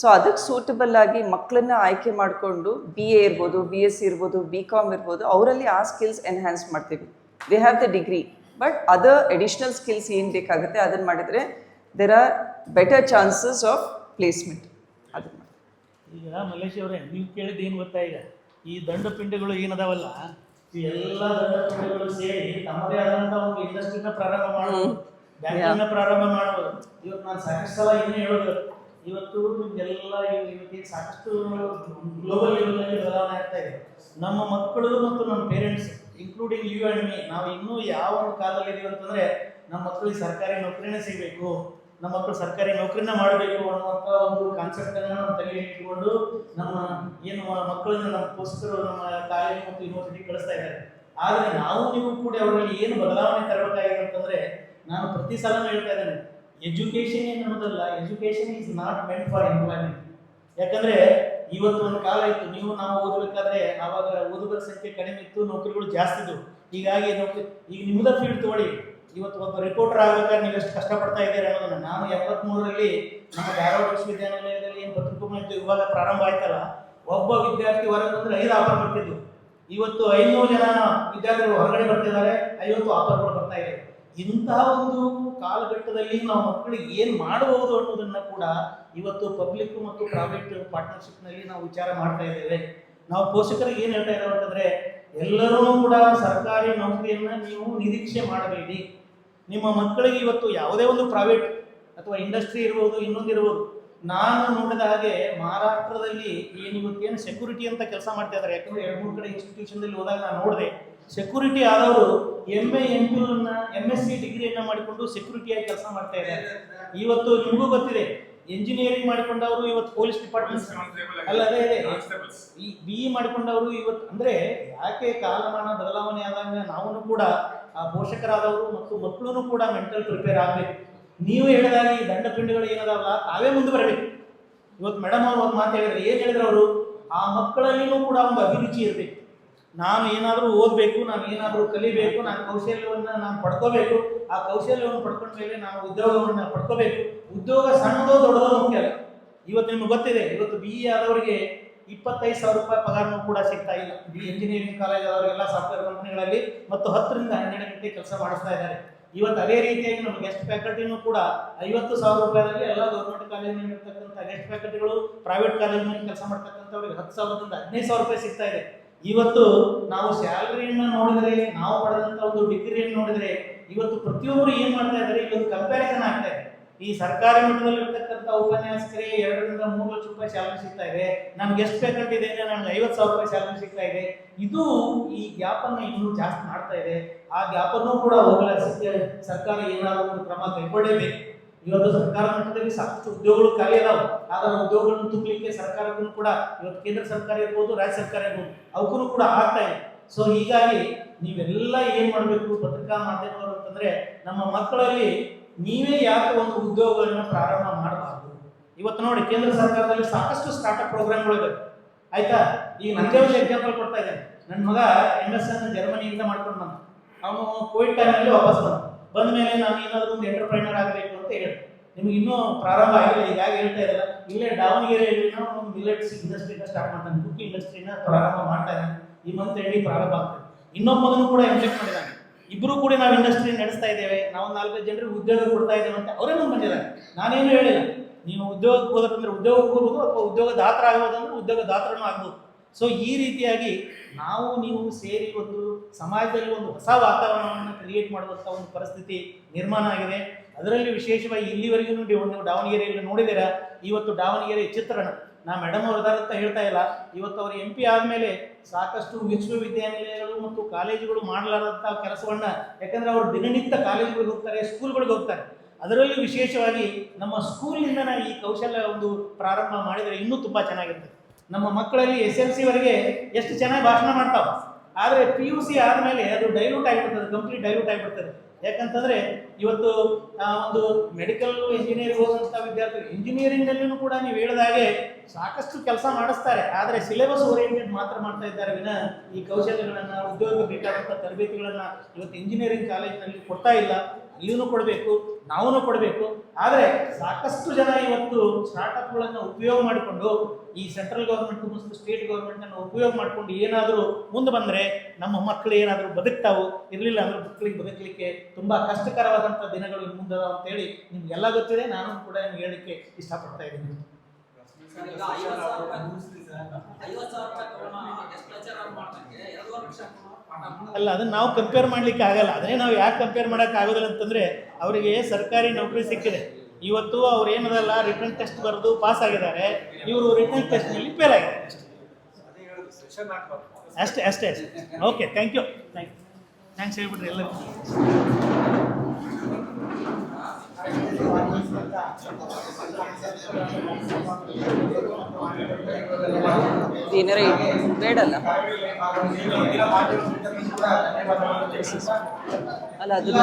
so ಅದಕ್ಕೆ ಸೂಟಬಲ್ ಆಗಿ ಮಕ್ಕಳನ್ನ ಆಯ್ಕೆ ಮಾಡಿಕೊಂಡು ಬಿ ಎ ಇರ್ಬೋದು ಬಿ ಎಸ್ ಸಿ ಇರ್ಬೋದು ಬಿ ಕಾಮ್ ಇರ್ಬೋದು ಅವರಲ್ಲಿ ಆ ಸ್ಕಿಲ್ಸ್ ಎನ್ಹ್ಯಾನ್ಸ್ ಮಾಡ್ತೀವಿ. They have the degree but other additional skills ಏನು ಬೇಕಾಗುತ್ತೆ ಅದನ್ನು ಮಾಡಿದರೆ there are better chances of placement ಅದನ್ನು ಈಗ ಮಲ್ಲೇಶ್ ಅವರೇ ನೀವು ಕೇಳಿದ್ದು ಏನು ಗೊತ್ತಾ ಈಗ? ಈ ದಂಡಪಿಂಡಗಳು ಏನದಾವಲ್ಲ? ಈ ಎಲ್ಲ ದಂಡಪಿಂಡಗಳು ಸೇರಿ ತಮ್ಮದೇ ಆದಂತ ಒಂದು ಇಂಡಸ್ಟ್ರಿನ ಪ್ರಾರಂಭ ಮಾಡೋದು ಬ್ಯಾಂಕಿಂಗ್ನ ಪ್ರಾರಂಭ ಮಾಡೋದು. ಇವತ್ತು ನಾನು ಸಾಕಷ್ಟು ಸಲ ಏನು ಹೇಳೋದು ಇವತ್ತು ನಿಮ್ಗೆಲ್ಲ ಇವತ್ತಿಗೆ ಸಾಕಷ್ಟು ಗ್ಲೋಬಲ್ ಲೆವೆಲ್ ಬದಲಾವಣೆ ಆಗ್ತಾ ಇದೆ. ನಮ್ಮ ಮಕ್ಕಳು ಮತ್ತು ನಮ್ಮ parents including you and me ನಾವು ಇನ್ನೂ ಯಾವ ಒಂದು ಕಾಲದಲ್ಲಿ ಇದೀವಿ ಅಂತಂದ್ರೆ, ನಮ್ಮ ಮಕ್ಕಳಿಗೆ ಸರ್ಕಾರಿ ನೌಕರಿನೇ ಸಿಗಬೇಕು, ನಮ್ಮ ಮಕ್ಕಳು ಸರ್ಕಾರಿ ನೌಕರಿನ ಮಾಡಬೇಕು ಅನ್ನುವಂಥ ಒಂದು ಕಾನ್ಸೆಪ್ಟ್ ಅನ್ನು ನಮ್ಮ ತಲೆಯಲ್ಲಿ ಇಟ್ಕೊಂಡು ನಮ್ಮ ಏನು ಮಕ್ಕಳನ್ನ ನಮ್ಮ ಪೋಷಕರು, ನಮ್ಮ ಕಾಲೇಜು ಮತ್ತು ಯೂನಿವರ್ಸಿಟಿ ಕಳಿಸ್ತಾ ಇದ್ದಾರೆ. ಆದರೆ ನಾವು ನೀವು ಕೂಡ ಅವರಲ್ಲಿ ಏನು ಬದಲಾವಣೆ ತರಬೇಕಾಗಿದೆ ಅಂತಂದ್ರೆ, ನಾನು ಪ್ರತಿ ಸಲ ಹೇಳ್ತಾ ಇದ್ದೇನೆ ಎಜುಕೇಶನ್ ಏನು ಅನ್ನೋದಲ್ಲ education is not meant for employment ಯಾಕಂದ್ರೆ ಇವತ್ತು ಒಂದು ಕಾಲ ಇತ್ತು. ನೀವು ನಾವು ಓದಬೇಕಾದ್ರೆ ಆವಾಗ ಓದುಗರ ಸಂಖ್ಯೆ ಕಡಿಮೆ ಇತ್ತು, ನೌಕರಿಗಳು ಜಾಸ್ತಿ ಇದ್ದವು. ಹೀಗಾಗಿ ನೌಕರಿ, ಈಗ ನಿಮ್ಮದ ಫೀಲ್ಡ್ ತಗೊಳ್ಳಿ. ಇವತ್ತು ಒಬ್ಬ ರಿಪೋರ್ಟರ್ ಆಗ್ಬೇಕಾದ್ರೆ ನೀವು ಎಷ್ಟು ಕಷ್ಟಪಡ್ತಾ ಇದ್ದೀರಿ ಅನ್ನೋದನ್ನ ನಾನು ಎಪ್ಪತ್ಮೂರರಲ್ಲಿ ನಮ್ಮ ಧಾರವಾಡ ವಿಶ್ವವಿದ್ಯಾನಿಲಯದಲ್ಲಿ ಏನು ಪತ್ರಿಕೋಮ ಇತ್ತು, ಇವಾಗ ಪ್ರಾರಂಭ ಆಯ್ತಲ್ಲ, ಒಬ್ಬ ವಿದ್ಯಾರ್ಥಿ ಹೊರಗೆ ಬಂದ್ರೆ ಐದು ಆಫರ್ ಬರ್ತಿದ್ವು. ಇವತ್ತು ಐನೂರು ಜನ ವಿದ್ಯಾರ್ಥಿಗಳು ಹೊರಗಡೆ ಬರ್ತಿದ್ದಾರೆ, ಐವತ್ತು ಆಫರ್ಗಳು ಬರ್ತಾ ಇದೆ. ಇಂತಹ ಒಂದು ಕಾಲಘಟ್ಟದಲ್ಲಿ ನಾವು ಮಕ್ಕಳಿಗೆ ಏನು ಮಾಡಬಹುದು ಅನ್ನೋದನ್ನ ಕೂಡ ಇವತ್ತು ಪಬ್ಲಿಕ್ ಮತ್ತು ಪ್ರೈವೇಟ್ ಪಾರ್ಟ್ನರ್ಶಿಪ್ನಲ್ಲಿ ನಾವು ವಿಚಾರ ಮಾಡ್ತಾ ಇದ್ದೇವೆ. ನಾವು ಪೋಷಕರಿಗೆ ಏನು ಹೇಳ್ತಾ ಇದ್ದೇವೆ ಅಂತಂದ್ರೆ, ಎಲ್ಲರೂ ಕೂಡ ಸರ್ಕಾರಿ ನೌಕರಿಯನ್ನ ನೀವು ನಿರೀಕ್ಷೆ ಮಾಡಬೇಡಿ. ನಿಮ್ಮ ಮಕ್ಕಳಿಗೆ ಇವತ್ತು ಯಾವುದೇ ಒಂದು ಪ್ರೈವೇಟ್ ಅಥವಾ ಇಂಡಸ್ಟ್ರಿ ಇರ್ಬೋದು, ಇನ್ನೊಂದು ಇರ್ಬೋದು, ನಾನು ನೋಡಿದ ಹಾಗೆ ಮಹಾರಾಷ್ಟ್ರದಲ್ಲಿ ಏನು ಇವತ್ತೇನು ಸೆಕ್ಯೂರಿಟಿ ಅಂತ ಕೆಲಸ ಮಾಡ್ತಾ ಇದ್ದಾರೆ. ಯಾಕಂದ್ರೆ ಎರಡು, ಮೂರು ಕಡೆ ಇನ್ಸ್ಟಿಟ್ಯೂಷನ್ದಲ್ಲಿ ಹೋದಾಗ ನಾನು ನೋಡಿದೆ. ಸೆಕ್ಯೂರಿಟಿ ಆದವರು M A M M S C ಡಿಗ್ರಿಯನ್ನು ಮಾಡಿಕೊಂಡು ಸೆಕ್ಯೂರಿಟಿಯಾಗಿ ಕೆಲಸ ಮಾಡ್ತಾ ಇದ್ದಾರೆ. ಇವತ್ತು ನಿಮಗೂ ಗೊತ್ತಿದೆ ಎಂಜಿನಿಯರಿಂಗ್ ಮಾಡಿಕೊಂಡವರು ಇವತ್ತು ಪೊಲೀಸ್ ಡಿಪಾರ್ಟ್ಮೆಂಟ್ ಅಲ್ಲ, ಅದೇ, ಇದೆ ಈ ಬಿ ಇ ಮಾಡಿಕೊಂಡವರು ಇವತ್ತು ಅಂದ್ರೆ ಯಾಕೆ ಕಾಲಮಾನ ಬದಲಾವಣೆ ಆದಾಗ ನಾವು ಕೂಡ ಆ ಪೋಷಕರಾದವರು ಮತ್ತು ಮಕ್ಕಳು ಕೂಡ ಮೆಂಟಲ್ ಪ್ರಿಪೇರ್ ಆಗಬೇಕು. ನೀವು ಹೇಳಿದಾಗ ಈ ದಂಡ ಪಿಂಡಗಳು ಏನದಾವಲ್ಲ ತಾವೇ ಮುಂದೆ ಬರಬೇಕು. ಇವತ್ತು ಮೇಡಮ್ ಅವರು ಒಂದು ಮಾತು ಹೇಳಿದ್ರೆ. ಏನು ಹೇಳಿದ್ರು ಅವರು? ಆ ಮಕ್ಕಳಲ್ಲಿನೂ ಕೂಡ ಒಂದು ಅಭಿರುಚಿ ಇರಬೇಕು. ನಾನು ಏನಾದರೂ ಓದಬೇಕು, ನಾನು ಏನಾದರೂ ಕಲಿಬೇಕು, ನಾನು ಕೌಶಲ್ಯವನ್ನು ನಾನು ಪಡ್ಕೋಬೇಕು, ಆ ಕೌಶಲ್ಯವನ್ನು ಪಡ್ಕೊಂಡ ಮೇಲೆ ನಾನು ಉದ್ಯೋಗವನ್ನು ಪಡ್ಕೋಬೇಕು. ಉದ್ಯೋಗ ಸಣ್ಣದೋ ದೊಡ್ಡದೋ ಮುಖ್ಯ ಅಲ್ಲ. ಇವತ್ತು ನಿಮ್ಗೆ ಗೊತ್ತಿದೆ, ಇವತ್ತು ಬಿ ಇ ಆದವರಿಗೆ ಇಪ್ಪತ್ತೈದು ಸಾವಿರ ರೂಪಾಯಿ ಪಗಾರನೂ ಕೂಡ ಸಿಗ್ತಾ ಇಲ್ಲ. ಬಿ ಇಂಜಿನಿಯರಿಂಗ್ ಕಾಲೇಜ್ ಆದವರಿಗೆಲ್ಲ ಸಾಫ್ಟ್ವೇರ್ ಕಂಪನಿಗಳಲ್ಲಿ ಮತ್ತು ಹತ್ತರಿಂದ ಹನ್ನೆರಡು ಗಂಟೆ ಕೆಲಸ ಮಾಡಿಸ್ತಾ ಇದ್ದಾರೆ. ಇವತ್ತು ಅದೇ ರೀತಿಯಾಗಿ ನಮ್ಮ ಗೆಸ್ಟ್ ಫ್ಯಾಕಲ್ಟಿನೂ ಕೂಡ ಐವತ್ತು ಸಾವಿರ ರೂಪಾಯಿದಲ್ಲಿ ಎಲ್ಲ ಗೌರ್ಮೆಂಟ್ ಕಾಲೇಜಿನಲ್ಲಿ ಇರ್ತಕ್ಕಂಥ ಗೆಸ್ಟ್ ಫ್ಯಾಕಲ್ಟಿಗಳು ಪ್ರೈವೇಟ್ ಕಾಲೇಜಿನಲ್ಲಿ ಕೆಲಸ ಮಾಡ್ತಕ್ಕಂಥವ್ರಿಗೆ ಹತ್ತು ಸಾವಿರದಿಂದ ಹದಿನೈದು ಸಾವಿರ ರೂಪಾಯಿ ಸಿಗ್ತಾ ಇದೆ. ಇವತ್ತು ನಾವು ಸ್ಯಾಲರಿಯನ್ನು ನೋಡಿದರೆ, ನಾವು ಪಡೆದಂಥ ಒಂದು ಡಿಗ್ರಿಯನ್ನು ನೋಡಿದರೆ, ಇವತ್ತು ಪ್ರತಿಯೊಬ್ಬರು ಏನು ಮಾಡ್ತಾ ಇದ್ದಾರೆ, ಇವತ್ತು ಕಂಪ್ಯಾರಿಸನ್ ಆಗ್ತಾ ಇದೆ. ಈ ಸರ್ಕಾರಿ ಮಟ್ಟದಲ್ಲಿ ಇರ್ತಕ್ಕಂಥ ಉಪನ್ಯಾಸಕರಿಗೆ ಎರಡರಿಂದ ಮೂರು ಲಕ್ಷ ರೂಪಾಯಿ ಸ್ಯಾಲರಿ ಸಿಗ್ತಾ ಇದೆ. ನನ್ಗೆ ಎಷ್ಟು ಇದೆ ಅಂದ್ರೆ ನನಗೆ ಐವತ್ತು ಸಾವಿರ ರೂಪಾಯಿ ಸ್ಯಾಲರಿ ಸಿಗ್ತಾ ಇದೆ. ಇದು ಈ ಗ್ಯಾಪನ್ನು ಇನ್ನೂ ಜಾಸ್ತಿ ಮಾಡ್ತಾ ಇದೆ. ಆ ಗ್ಯಾಪನ್ನು ಕೂಡ ಹೋಗಲಾಡಿಸಕ್ಕೆ ಸರ್ಕಾರ ಏನಾದರೂ ಒಂದು ಕ್ರಮ ಕೈಗೊಳ್ಳೇಬೇಕು. ಇವತ್ತು ಸರ್ಕಾರ ಮಟ್ಟದಲ್ಲಿ ಸಾಕಷ್ಟು ಉದ್ಯೋಗಗಳು ಖಾಲಿ ಅದಾವೆ ಆದ್ರೆ ಉದ್ಯೋಗಗಳನ್ನು ತುಂಬಲಿಕ್ಕೆ ಸರ್ಕಾರಕ್ಕೂ ಕೂಡ, ಇವತ್ತು ಕೇಂದ್ರ ಸರ್ಕಾರ ಇರ್ಬೋದು, ರಾಜ್ಯ ಸರ್ಕಾರ ಇರ್ಬೋದು ಅವಕ್ಕೂ ಕೂಡ ಆಗ್ತಾ ಇದೆ. ಸೊ ಹೀಗಾಗಿ ನೀವೆಲ್ಲ ಏನ್ ಮಾಡಬೇಕು ಪತ್ರಿಕಾ ಮಾಧ್ಯಮಗಳು ಅಂತಂದ್ರೆ, ನಮ್ಮ ಮಕ್ಕಳಲ್ಲಿ ನೀವೇ ಯಾಕೆ ಒಂದು ಉದ್ಯೋಗಗಳನ್ನ ಪ್ರಾರಂಭ ಮಾಡಬಾರ್ದು? ಇವತ್ತು ನೋಡಿ, ಕೇಂದ್ರ ಸರ್ಕಾರದಲ್ಲಿ ಸಾಕಷ್ಟು ಸ್ಟಾರ್ಟ್ಅಪ್ ಪ್ರೋಗ್ರಾಮ್ಗಳಿವೆ ಆಯ್ತಾ? ಈಗ ನಂದೇ ಒಂದು ಎಕ್ಸಾಂಪಲ್ ಕೊಡ್ತಾ ಇದ್ದೇನೆ. ನನ್ನ ಮಗ ಎಂ ಎಸ್ ಎನ್ ಜರ್ಮನಿಯಿಂದ ಮಾಡ್ಕೊಂಡು ಬಂದ. ಅವನು ಕೋವಿಡ್ ಟೈಮಲ್ಲಿ ವಾಪಸ್ ಬಂದ. ಬಂದ ಮೇಲೆ ನಾನು ಏನಾದರೂ ಒಂದು ಎಂಟರ್ಪ್ರೈನರ್ ಆಗಬೇಕು ಅಂತ ಹೇಳಿ ನಿಮ್ಗೆ ಇನ್ನೂ ಪ್ರಾರಂಭ ಆಗಿಲ್ಲ ಯಾಕೆ ಹೇಳ್ತಾ ಇದ್ದಾರೆ ಇಲ್ಲೇ ದಾವಣಗೆರೆಯಲ್ಲಿ ನಾವು ಮಿಲೆಟ್ಸ್ ಇಂಡಸ್ಟ್ರಿನ ಸ್ಟಾರ್ಟ್ ಮಾಡ್ತಾನೆ ಕುಕ್ ಇಂಡಸ್ಟ್ರಿನ ಪ್ರಾರಂಭ ಮಾಡ್ತಾ ಇದ್ದಾನೆ ಈ ಮಂತ್ ಹೇಳಿ ಪ್ರಾರಂಭ ಆಗ್ತದೆ. ಇನ್ನೊಬ್ಬ ಕೂಡ ಎಂಜೆಕ್ಟ್ ಮಾಡಿದ್ದಾನೆ. ಇಬ್ರು ಕೂಡ ನಾವು ಇಂಡಸ್ಟ್ರಿ ನಡೆಸ್ತಾ ಇದ್ದೇವೆ. ನಾವು ನಾಲ್ಕೈದು ಜನರಿಗೆ ಉದ್ಯೋಗ ಕೊಡ್ತಾ ಇದ್ದೇವೆ ಅಂತ ಅವರೇ ಮುಂದೆ ಬಂದಿದ್ದಾರೆ. ನಾನೇನು ಹೇಳಿಲ್ಲ. ನೀವು ಉದ್ಯೋಗಕ್ಕೆ ಹೋದ್ರಂದ್ರೆ ಉದ್ಯೋಗಕ್ಕೆ ಹೋಗ್ಬೋದು ಅಥವಾ ಉದ್ಯೋಗ ದಾತರ ಉದ್ಯೋಗದಾತ್ರನೂ ಉದ್ಯೋಗ ದಾತರನೂ ಆಗ್ಬೋದು. ಸೊ ಈ ರೀತಿಯಾಗಿ ನಾವು ನೀವು ಸೇರಿ ಒಂದು ಸಮಾಜದಲ್ಲಿ ಒಂದು ಹೊಸ ವಾತಾವರಣವನ್ನು ಕ್ರಿಯೇಟ್ ಮಾಡುವಂಥ ಒಂದು ಪರಿಸ್ಥಿತಿ ನಿರ್ಮಾಣ ಆಗಿದೆ. ಅದರಲ್ಲಿ ವಿಶೇಷವಾಗಿ ಇಲ್ಲಿವರೆಗೂ ನೀವು ದಾವಣಗೆರೆಯಲ್ಲಿ ನೋಡಿದ್ದೀರಾ ಇವತ್ತು ದಾವಣಗೆರೆ ಚಿತ್ರಣ. ನಾ ಮೇಡಮ್ ಅಂತ ಹೇಳ್ತಾ ಇಲ್ಲ. ಇವತ್ತು ಅವರು ಎಂ ಪಿ ಆದಮೇಲೆ ಸಾಕಷ್ಟು ವಿಶ್ವವಿದ್ಯಾನಿಲಯಗಳು ಮತ್ತು ಕಾಲೇಜುಗಳು ಮಾಡಲಾರಂಥ ಕೆಲಸವನ್ನ, ಯಾಕಂದ್ರೆ ಅವರು ದಿನನಿತ್ಯ ಕಾಲೇಜುಗಳಿಗೆ ಹೋಗ್ತಾರೆ, ಸ್ಕೂಲ್ಗಳಿಗೆ ಹೋಗ್ತಾರೆ. ಅದರಲ್ಲಿ ವಿಶೇಷವಾಗಿ ನಮ್ಮ ಸ್ಕೂಲಿಂದ ನಾವು ಈ ಕೌಶಲ್ಯ ಒಂದು ಪ್ರಾರಂಭ ಮಾಡಿದರೆ ಇನ್ನೂ ತುಂಬ ಚೆನ್ನಾಗಿರ್ತದೆ. ನಮ್ಮ ಮಕ್ಕಳಲ್ಲಿ ಎಸ್ ಎಲ್ ಸಿವರೆಗೆ ಎಷ್ಟು ಚೆನ್ನಾಗಿ ಭಾಷಣ ಮಾಡ್ತಾವ. ಆದರೆ ಪಿ ಯು ಸಿ ಆದಮೇಲೆ ಅದು ಡೈಲ್ಯೂಟ್ ಆಗಿಬಿಡ್ತದೆ ಕಂಪ್ಲೀಟ್ ಡೈಲ್ಯೂಟ್ ಆಗಿಬಿಡ್ತದೆ. ಯಾಕಂತಂದ್ರೆ ಇವತ್ತು ಒಂದು ಮೆಡಿಕಲ್ ಇಂಜಿನಿಯರಿಂಗ್ ಹೋದಂಥ ವಿದ್ಯಾರ್ಥಿಗಳು ಇಂಜಿನಿಯರಿಂಗ್ನಲ್ಲಿನೂ ಕೂಡ ನೀವು ಹೇಳಿದಾಗೆ ಸಾಕಷ್ಟು ಕೆಲಸ ಮಾಡಿಸ್ತಾರೆ. ಆದರೆ ಸಿಲೆಬಸ್ ಓರಿಯೆಂಟೆಡ್ ಮಾತ್ರ ಮಾಡ್ತಾ ಇದ್ದಾರೆ ವಿನ ಈ ಕೌಶಲ್ಯಗಳನ್ನು, ಉದ್ಯೋಗ ಬೇಕಾದಂಥ ತರಬೇತಿಗಳನ್ನು ಇವತ್ತು ಇಂಜಿನಿಯರಿಂಗ್ ಕಾಲೇಜಿನಲ್ಲಿ ಕೊಡ್ತಾ ಇಲ್ಲ. ಅಲ್ಲಿಯೂ ಕೊಡಬೇಕು. ನಾವೂ ಕೊಡಬೇಕು. ಆದರೆ ಸಾಕಷ್ಟು ಜನ ಇವತ್ತು ಸ್ಟಾರ್ಟ್ಅಪ್ಗಳನ್ನು ಉಪಯೋಗ ಮಾಡಿಕೊಂಡು ಈ ಸೆಂಟ್ರಲ್ ಗೌರ್ಮೆಂಟ್ ಮತ್ತು ಸ್ಟೇಟ್ ಗೌರ್ಮೆಂಟನ್ನು ಉಪಯೋಗ ಮಾಡಿಕೊಂಡು ಏನಾದರೂ ಮುಂದೆ ಬಂದರೆ ನಮ್ಮ ಮಕ್ಕಳು ಏನಾದರೂ ಬದುಕ್ತಾವು ಇರಲಿಲ್ಲ ಅಂದ್ರೆ ಮಕ್ಕಳಿಗೆ ಬದುಕಲಿಕ್ಕೆ ತುಂಬ ಕಷ್ಟಕರವಾದಂಥ ದಿನಗಳು ಇನ್ನು ಮುಂದೆ ಹೇಳಿ ಅಂತೇಳಿ ನಿಮ್ಗೆಲ್ಲ ಗೊತ್ತಿದೆ. ನಾನು ಕೂಡ ನಿಮ್ಗೆ ಹೇಳಲಿಕ್ಕೆ ಇಷ್ಟಪಡ್ತಾ ಇದ್ದೀನಿ. ಐವತ್ತು ಸಾವಿರ ರೂಪಾಯಿ ಅಲ್ಲ, ಅದನ್ನು ನಾವು ಕಂಪೇರ್ ಮಾಡ್ಲಿಕ್ಕೆ ಆಗಲ್ಲ. ಅದನ್ನೇ ನಾವು ಯಾಕೆ ಕಂಪೇರ್ ಮಾಡಕ್ ಆಗೋದಿಲ್ಲ ಅಂತಂದ್ರೆ, ಅವರಿಗೆ ಸರ್ಕಾರಿ ನೌಕರಿ ಸಿಕ್ಕಿದೆ. ಇವತ್ತು ಅವ್ರು ಏನದಲ್ಲ ರಿಟರ್ನ್ ಟೆಸ್ಟ್ ಬರೆದು ಪಾಸ್ ಆಗಿದ್ದಾರೆ. ಇವರು ರಿಟರ್ನ್ ಟೆಸ್ಟ್ನಲ್ಲಿ ಫೇಲ್ ಆಗಿದ್ದಾರೆ. ಅಷ್ಟೇ ಅಷ್ಟೇ ಅಷ್ಟೇ. Okay thank you thank thanks ಹೇಳ್ಬಿಟ್ರಿ ಎಲ್ಲರಿಗೂ. ಏನಾರ ಬೇಡಲ್ಲ ಅಲ್ಲ ಅದನ್ನ